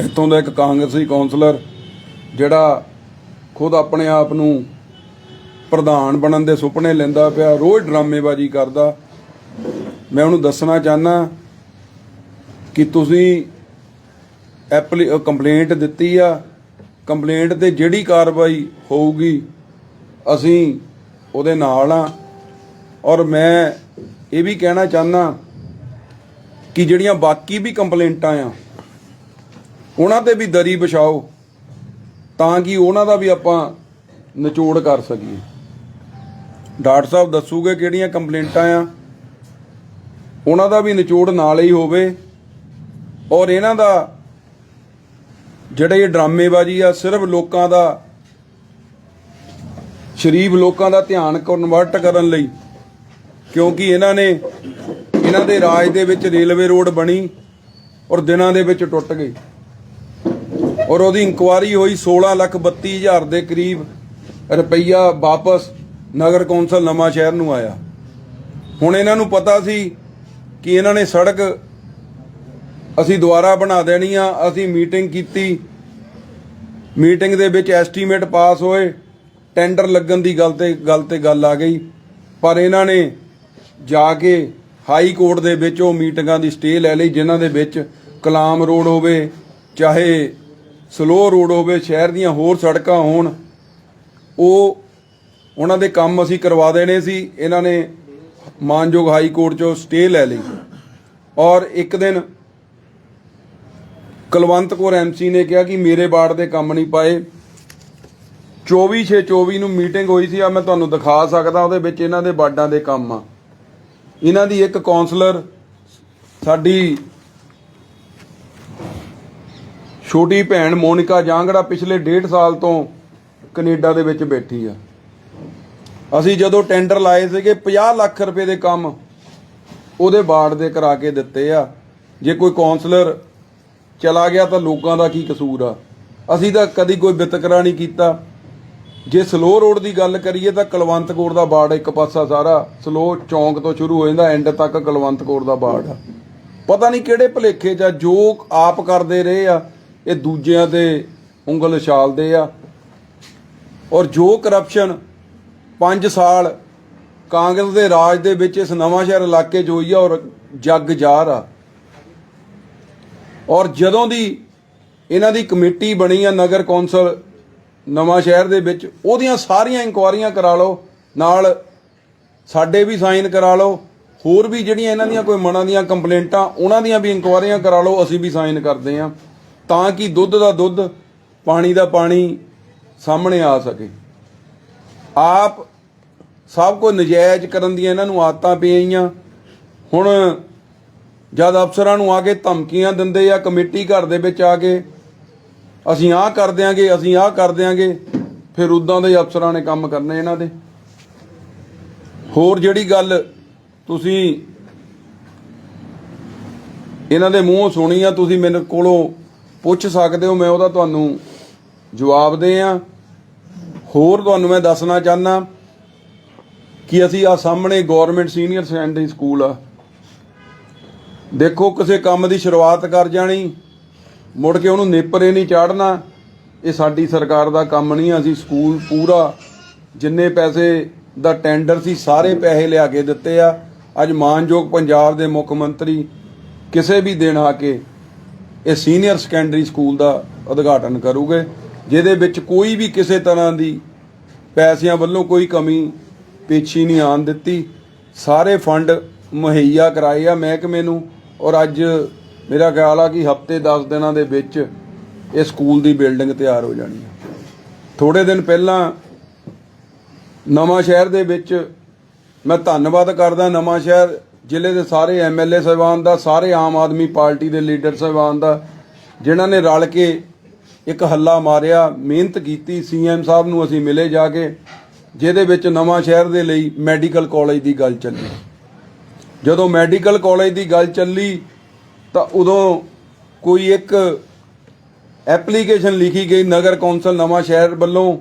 ਇੱਥੋਂ ਦਾ ਇੱਕ ਕਾਂਗਰਸੀ ਕੌਂਸਲਰ ਜਿਹੜਾ ਖੁਦ ਆਪਣੇ ਆਪ ਨੂੰ ਪ੍ਰਧਾਨ ਬਣਨ ਦੇ ਸੁਪਨੇ ਲੈਂਦਾ ਪਿਆ, ਰੋਜ਼ ਡਰਾਮੇਬਾਜ਼ੀ ਕਰਦਾ। ਮੈਂ ਉਹਨੂੰ ਦੱਸਣਾ ਚਾਹਨਾ ਕਿ ਤੁਸੀਂ ਐਪਲੀ ਕੰਪਲੇਂਟ ਦਿੱਤੀ ਆ। ਕੰਪਲੇਂਟ ਤੇ ਜਿਹੜੀ ਕਾਰਵਾਈ ਹੋਊਗੀ, ਅਸੀਂ ਉਹਦੇ ਨਾਲ ਆ। ਔਰ ਮੈਂ ਇਹ ਵੀ ਕਹਿਣਾ ਚਾਹਨਾ ਕਿ ਜਿਹੜੀਆਂ ਬਾਕੀ ਵੀ ਕੰਪਲੇਂਟਾਂ ਆ ਉਹਨਾਂ ਤੇ ਵੀ ਦਰੀ ਵਿਛਾਓ, ਤਾਂ ਕਿ ਉਹਨਾਂ ਦਾ ਵੀ ਆਪਾਂ ਨਿਚੋੜ ਕਰ ਸਕੀਏ। ਡਾਕਟਰ ਸਾਹਿਬ ਦੱਸੂਗੇ ਕਿਹੜੀਆਂ ਕੰਪਲੇਂਟਾਂ ਆ। ਉਹਨਾਂ ਦਾ ਵੀ ਨਿਚੋੜ ਨਾਲ ਹੀ ਹੋਵੇ। ਔਰ ਇਹਨਾਂ ਦਾ ਜਿਹੜੇ ਇਹ ਡਰਾਮੇਬਾਜ਼ੀ ਆ, ਸਿਰਫ ਲੋਕਾਂ ਦਾ, ਸ਼ਰੀਫ ਲੋਕਾਂ ਦਾ ਧਿਆਨ ਕਨਵਰਟ ਕਰਨ ਲਈ, ਕਿਉਂਕਿ ਇਹਨਾਂ ਨੇ, ਇਹਨਾਂ ਦੇ ਰਾਜ ਦੇ ਵਿੱਚ ਰੇਲਵੇ ਰੋਡ ਬਣੀ ਔਰ ਦਿਨਾਂ ਦੇ ਵਿੱਚ ਟੁੱਟ ਗਈ ਔਰ ਉਹਦੀ ਇਨਕੁਆਰੀ ਹੋਈ 16 ਲੱਖ 32 ਹਜ਼ਾਰ ਦੇ ਕਰੀਬ ਰੁਪਈਆ ਵਾਪਸ ਨਗਰ ਕੌਂਸਲ ਨਵਾਂ ਸ਼ਹਿਰ ਨੂੰ ਆਇਆ। ਹੁਣ ਇਹਨਾਂ ਨੂੰ ਪਤਾ ਸੀ ਕਿ ਇਹਨਾਂ ਨੇ ਸੜਕ ਅਸੀਂ ਦੁਬਾਰਾ ਬਣਾ ਦੇਣੀ ਆ, ਅਸੀਂ ਮੀਟਿੰਗ ਕੀਤੀ। ਮੀਟਿੰਗ ਦੇ ਵਿੱਚ ਐਸਟੀਮੇਟ ਪਾਸ ਹੋਏ, ਟੈਂਡਰ ਲੱਗਣ ਦੀ ਗੱਲ ਤੇ ਗੱਲ ਤੇ ਗੱਲ ਆ ਗਈ। ਪਰ ਇਹਨਾਂ ਨੇ ਜਾ ਕੇ ਹਾਈ ਕੋਰਟ ਦੇ ਵਿੱਚ ਉਹ ਮੀਟਿੰਗਾਂ ਦੀ ਸਟੇ ਲੈ ਲਈ, ਜਿਨ੍ਹਾਂ ਦੇ ਵਿੱਚ ਕਲਾਮ ਰੋਡ ਹੋਵੇ, ਚਾਹੇ ਸਲੋ ਰੋਡ ਹੋਵੇ, ਸ਼ਹਿਰ ਦੀਆਂ ਹੋਰ ਸੜਕਾਂ ਹੋਣ, ਉਹ ਉਹਨਾਂ ਦੇ ਕੰਮ ਅਸੀਂ ਕਰਵਾ ਦੇਣੇ ਸੀ। ਇਹਨਾਂ ਨੇ ਮਾਨਯੋਗ ਹਾਈ ਕੋਰਟ ਚੋਂ ਸਟੇ ਲੈ ਲਈ। ਔਰ ਇੱਕ ਦਿਨ ਕੁਲਵੰਤ ਕੌਰ ਐਮਸੀ ਨੇ ਕਿਹਾ ਕਿ ਮੇਰੇ ਬਾੜ ਦੇ ਕੰਮ ਨਹੀਂ ਪਾਏ। 24 6 24 ਨੂੰ ਮੀਟਿੰਗ ਹੋਈ ਸੀ। ਆ ਮੈਂ ਤੁਹਾਨੂੰ ਦਿਖਾ ਸਕਦਾ, ਉਹਦੇ ਵਿੱਚ ਇਹਨਾਂ ਦੇ ਬਾਡਾਂ ਦੇ ਕੰਮ ਆ। ਇਹਨਾਂ ਦੀ ਇੱਕ ਕਾਉਂਸਲਰ ਸਾਡੀ ਛੋਟੀ ਭੈਣ ਮੋਨਿਕਾ ਜਾਂਗੜਾ ਪਿਛਲੇ 1.5 ਸਾਲ ਤੋਂ ਕੈਨੇਡਾ ਦੇ ਵਿੱਚ ਬੈਠੀ ਆ। ਅਸੀਂ ਜਦੋਂ ਟੈਂਡਰ ਲਾਏ ਸੀਗੇ 50 ਲੱਖ ਰੁਪਏ ਦੇ ਕੰਮ ਉਹਦੇ ਬਾੜ ਦੇ ਕਰਾ ਕੇ ਦਿੱਤੇ ਆ। ਜੇ ਕੋਈ ਕਾਉਂਸਲਰ ਚਲਾ ਗਿਆ ਤਾਂ ਲੋਕਾਂ ਦਾ ਕੀ ਕਸੂਰ ਆ? ਅਸੀਂ ਤਾਂ ਕਦੀ ਕੋਈ ਵਿਤਕਰਾ ਨਹੀਂ ਕੀਤਾ। ਜੇ ਸਲੋ ਰੋਡ ਦੀ ਗੱਲ ਕਰੀਏ ਤਾਂ ਕਲਵੰਤ ਕੋਟ ਦਾ ਬਾੜ ਇੱਕ ਪਾਸਾ ਸਾਰਾ ਸਲੋ ਚੌਂਕ ਤੋਂ ਸ਼ੁਰੂ ਹੋ ਜਾਂਦਾ ਐਂਡ ਤੱਕ ਕਲਵੰਤ ਕੋਟ ਦਾ ਬਾੜ ਆ। ਪਤਾ ਨਹੀਂ ਕਿਹੜੇ ਭਲੇਖੇ ਚ ਆ, ਜੋ ਆਪ ਕਰਦੇ ਰਹੇ ਆ ਇਹ ਦੂਜਿਆਂ ਦੇ ਉਂਗਲ ਛਾਲਦੇ ਆ। ਔਰ ਜੋ ਕਰਪਸ਼ਨ 5 ਸਾਲ ਕਾਂਗਰਸ ਦੇ ਰਾਜ ਦੇ ਵਿੱਚ ਇਸ ਨਵਾਂ ਸ਼ਹਿਰ ਇਲਾਕੇ 'ਚ ਹੋਈ ਆ ਔਰ ਜੱਗ ਜਾਰ ਆ ਔਰ ਜਦੋਂ ਦੀ ਇਹਨਾਂ ਦੀ ਕਮੇਟੀ ਬਣੀ ਆ ਨਗਰ ਕੌਂਸਲ ਨਵਾਂ ਸ਼ਹਿਰ ਦੇ ਵਿੱਚ, ਉਹਦੀਆਂ ਸਾਰੀਆਂ ਇਨਕੁਆਰੀਆਂ ਕਰਾ ਲਓ, ਨਾਲ ਸਾਡੇ ਵੀ ਸਾਈਨ ਕਰਾ ਲਓ, ਹੋਰ ਵੀ ਜਿਹੜੀਆਂ ਇਹਨਾਂ ਦੀਆਂ ਕੋਈ ਮਨਾਂ ਦੀਆਂ ਕੰਪਲੇਂਟਾਂ, ਉਹਨਾਂ ਦੀਆਂ ਵੀ ਇਨਕੁਆਰੀਆਂ ਕਰਾ ਲਓ, ਅਸੀਂ ਵੀ ਸਾਈਨ ਕਰਦੇ ਆ। ਤਾਂ ਕਿ ਦੁੱਧ ਦਾ ਦੁੱਧ, ਪਾਣੀ ਦਾ ਪਾਣੀ ਸਾਹਮਣੇ ਆ ਸਕੇ। ਆਪ ਸਭ ਕੁਝ ਨਜਾਇਜ਼ ਕਰਨ ਦੀਆਂ ਇਹਨਾਂ ਨੂੰ ਆਦਤਾਂ ਪਈਆਂ ਹੁਣ ਜਦ ਅਫਸਰਾਂ ਨੂੰ ਆ ਕੇ ਧਮਕੀਆਂ ਦਿੰਦੇ ਆ, ਕਮੇਟੀ ਘਰ ਦੇ ਵਿੱਚ ਆ ਕੇ, ਅਸੀਂ ਆਹ ਕਰ ਦਿਆਂਗੇ, ਅਸੀਂ ਆਹ ਕਰ ਦਿਆਂਗੇ, ਫਿਰ ਉਦਾਂ ਦੇ ਅਫਸਰਾਂ ਨੇ ਕੰਮ ਕਰਨੇ ਇਹਨਾਂ ਦੇ। ਹੋਰ ਜਿਹੜੀ ਗੱਲ ਤੁਸੀਂ, ਇਹਨਾਂ ਦੇ ਮੂੰਹੋਂ ਸੁਣੀ ਆ, ਤੁਸੀਂ ਮੇਰੇ ਕੋਲੋਂ ਪੁੱਛ ਸਕਦੇ ਹੋ, ਮੈਂ ਉਹਦਾ ਤੁਹਾਨੂੰ ਜਵਾਬ ਦੇ ਆ ਹੋਰ ਤੁਹਾਨੂੰ ਮੈਂ ਦੱਸਣਾ ਚਾਹਨਾ ਕਿ ਅਸੀਂ ਆ ਸਾਹਮਣੇ ਗਵਰਨਮੈਂਟ ਸੀਨੀਅਰ ਸੈਕੰਡਰੀ ਸਕੂਲ ਆ। ਦੇਖੋ, ਕਿਸੇ ਕੰਮ ਦੀ ਸ਼ੁਰੂਆਤ ਕਰ ਜਾਣੀ, ਮੁੜ ਕੇ ਉਹਨੂੰ ਨੇਪਰੇ ਨਹੀਂ ਚਾੜਨਾ। ਇਹ ਸਾਡੀ ਸਰਕਾਰ ਦਾ ਕੰਮ ਨਹੀਂ ਅਸੀਂ ਸਕੂਲ ਪੂਰਾ ਜਿੰਨੇ ਪੈਸੇ ਦਾ ਟੈਂਡਰ ਸੀ, ਸਾਰੇ ਪੈਸੇ ਲਿਆ ਕੇ ਦਿੱਤੇ ਆ। ਅੱਜ ਮਾਨਯੋਗ ਪੰਜਾਬ ਦੇ ਮੁੱਖ ਮੰਤਰੀ ਕਿਸੇ ਵੀ ਦਿਨ ਆ ਕੇ ਇਹ ਸੀਨੀਅਰ ਸੈਕੰਡਰੀ ਸਕੂਲ ਦਾ ਉਦਘਾਟਨ ਕਰੂਗੇ, ਜਿਹਦੇ ਵਿੱਚ ਕੋਈ ਵੀ ਕਿਸੇ ਤਰ੍ਹਾਂ ਦੀ ਪੈਸਿਆਂ ਵੱਲੋਂ ਕੋਈ ਕਮੀ ਪੇਛੀ ਨਹੀਂ ਆਣ ਦਿੱਤੀ। ਸਾਰੇ ਫੰਡ ਮੁਹੱਈਆ ਕਰਾਏ ਆ ਮਹਿਕਮੇ ਨੂੰ ਔਰ ਅੱਜ ਮੇਰਾ ਖਿਆਲ ਆ ਕਿ ਹਫ਼ਤੇ 10 ਦਿਨਾਂ ਦੇ ਵਿੱਚ ਇਹ ਸਕੂਲ ਦੀ ਬਿਲਡਿੰਗ ਤਿਆਰ ਹੋ ਜਾਣੀ ਆ। ਥੋੜੇ ਦਿਨ ਪਹਿਲਾਂ ਨਵਾਂ ਸ਼ਹਿਰ ਦੇ ਵਿੱਚ ਮੈਂ ਧੰਨਵਾਦ ਕਰਦਾ ਨਵਾਂ ਸ਼ਹਿਰ ਜ਼ਿਲ੍ਹੇ ਦੇ ਸਾਰੇ ਐਮਐਲਏ ਸਾਹਿਬਾਨ ਦਾ, ਸਾਰੇ ਆਮ ਆਦਮੀ ਪਾਰਟੀ ਦੇ ਲੀਡਰ ਸਾਹਿਬਾਨ ਦਾ, ਜਿਨ੍ਹਾਂ ਨੇ ਰਲ ਕੇ ਇੱਕ ਹੱਲਾ ਮਾਰਿਆ, ਮਿਹਨਤ ਕੀਤੀ ਸੀਐਮ ਸਾਹਿਬ ਨੂੰ ਅਸੀਂ ਮਿਲੇ ਜਾ ਕੇ, ਜਿਹਦੇ ਵਿੱਚ ਨਵਾਂ ਸ਼ਹਿਰ ਦੇ ਲਈ ਮੈਡੀਕਲ ਕਾਲਜ ਦੀ ਗੱਲ ਚੱਲੀ। ਜਦੋਂ ਮੈਡੀਕਲ ਕਾਲਜ ਦੀ ਗੱਲ ਚੱਲੀ, ਤਾਂ ਉਦੋਂ ਕੋਈ ਇੱਕ ਐਪਲੀਕੇਸ਼ਨ ਲਿਖੀ ਗਈ, ਨਗਰ ਕੌਂਸਲ ਨਵਾਂ ਸ਼ਹਿਰ ਵੱਲੋਂ,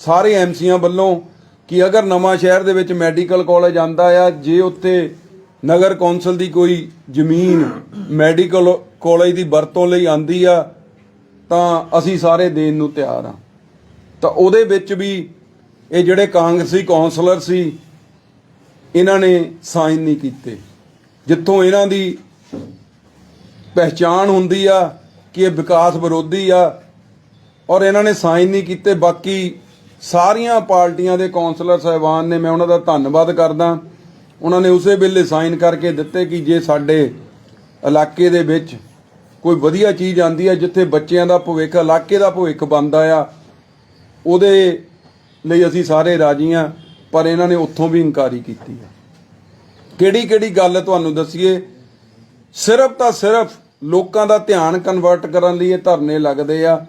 ਸਾਰੇ ਐਮਸੀਆਂ ਵੱਲੋਂ, ਕਿ ਅਗਰ ਨਵਾਂ ਸ਼ਹਿਰ ਦੇ ਵਿੱਚ ਮੈਡੀਕਲ ਕਾਲਜ ਆਂਦਾ ਆ, ਜੇ ਉੱਥੇ ਨਗਰ ਕੌਂਸਲ ਦੀ ਕੋਈ ਜ਼ਮੀਨ ਮੈਡੀਕਲ ਕਾਲਜ ਦੀ ਵਰਤੋਂ ਲਈ ਆਂਦੀ ਆ, ਤਾਂ ਅਸੀਂ ਸਾਰੇ ਦੇਣ ਨੂੰ ਤਿਆਰ ਆ। ਤਾਂ ਉਹਦੇ ਵਿੱਚ ਵੀ ਇਹ ਜਿਹੜੇ ਕਾਂਗਰਸੀ ਕੌਂਸਲਰ ਸੀ, ਇਹਨਾਂ ਨੇ ਸਾਈਨ ਨਹੀਂ ਕੀਤੇ। ਜਿੱਥੋਂ ਇਹਨਾਂ ਦੀ ਪਹਿਚਾਣ ਹੁੰਦੀ ਆ ਕਿ ਇਹ ਵਿਕਾਸ ਵਿਰੋਧੀ ਆ, ਔਰ ਇਹਨਾਂ ਨੇ ਸਾਈਨ ਨਹੀਂ ਕੀਤੇ। ਬਾਕੀ ਸਾਰੀਆਂ ਪਾਰਟੀਆਂ ਦੇ ਕੌਂਸਲਰ ਸਾਹਿਬਾਨ ਨੇ, ਮੈਂ ਉਹਨਾਂ ਦਾ ਧੰਨਵਾਦ ਕਰਦਾ। ਉਹਨਾਂ ਨੇ ਉਸੇ ਵੇਲੇ ਸਾਈਨ ਕਰਕੇ ਦਿੱਤੇ ਕਿ ਜੇ ਸਾਡੇ ਇਲਾਕੇ ਦੇ ਵਿੱਚ ਕੋਈ ਵਧੀਆ ਚੀਜ਼ ਆਂਦੀ ਹੈ, ਜਿੱਥੇ ਬੱਚਿਆਂ ਦਾ ਭਵਿੱਖ, ਇਲਾਕੇ ਦਾ ਭਵਿੱਖ ਬਣਦਾ ਆ, ਉਹਦੇ ਲਈ ਅਸੀਂ ਸਾਰੇ ਰਾਜੀ ਆ ਪਰ ਇਹਨਾਂ ਨੇ ਉੱਥੋਂ ਵੀ ਇਨਕਾਰੀ ਕੀਤੀ ਆ ਕਿਹੜੀ ਕਿਹੜੀ ਗੱਲ ਤੁਹਾਨੂੰ ਦਸੀਏ? ਸਿਰਫ ਤਾਂ ਸਿਰਫ ਲੋਕਾਂ ਦਾ ਧਿਆਨ ਕਨਵਰਟ ਕਰਨ ਲਈ ਇਹ ਧਰਨੇ ਲੱਗਦੇ ਆ।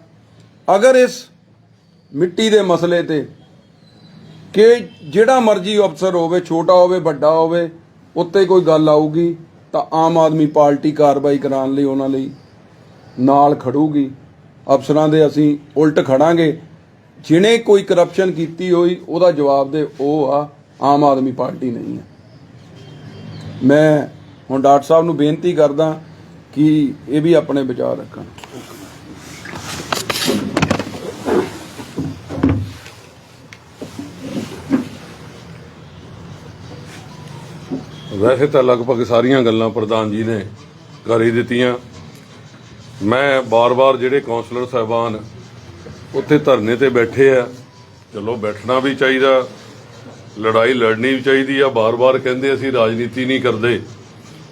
ਅਗਰ ਇਸ ਮਿੱਟੀ ਦੇ ਮਸਲੇ ਤੇ ਕਿ ਜਿਹੜਾ ਮਰਜ਼ੀ ਅਫਸਰ ਹੋਵੇ, ਛੋਟਾ ਹੋਵੇ, ਵੱਡਾ ਹੋਵੇ, ਉੱਤੇ ਕੋਈ ਗੱਲ ਆਊਗੀ ਤਾਂ ਆਮ ਆਦਮੀ ਪਾਰਟੀ ਕਾਰਵਾਈ ਕਰਾਉਣ ਲਈ ਉਹਨਾਂ ਲਈ ਨਾਲ ਖੜੂਗੀ। ਅਫਸਰਾਂ ਦੇ ਅਸੀਂ ਉਲਟ ਖੜਾਂਗੇ। ਜਿਹਨੇ ਕੋਈ ਕਰਪਸ਼ਨ ਕੀਤੀ ਹੋਈ, ਉਹਦਾ ਜਵਾਬ ਦੇ ਉਹ ਆ, ਆਮ ਆਦਮੀ ਪਾਰਟੀ ਨਹੀਂ ਹੈ। ਮੈਂ ਹੁਣ ਡਾਕਟਰ ਸਾਹਿਬ ਨੂੰ ਬੇਨਤੀ ਕਰਦਾ ਕਿ ਇਹ ਵੀ ਆਪਣੇ ਵਿਚਾਰ ਰੱਖਣ। ਵੈਸੇ ਤਾਂ ਲਗਭਗ ਸਾਰੀਆਂ ਗੱਲਾਂ ਪ੍ਰਧਾਨ ਜੀ ਨੇ ਕਰ ਹੀ ਦਿੱਤੀਆਂ। ਮੈਂ ਬਾਰ-ਬਾਰ ਜਿਹੜੇ ਕਾਉਂਸਲਰ ਸਾਹਿਬਾਨ ਉੱਥੇ ਧਰਨੇ ਤੇ ਬੈਠੇ ਆ, ਚਲੋ ਬੈਠਣਾ ਵੀ ਚਾਹੀਦਾ, ਲੜਾਈ ਲੜਨੀ ਵੀ ਚਾਹੀਦੀ ਆ, ਬਾਰ-ਬਾਰ ਕਹਿੰਦੇ ਅਸੀਂ ਰਾਜਨੀਤੀ ਨਹੀਂ ਕਰਦੇ।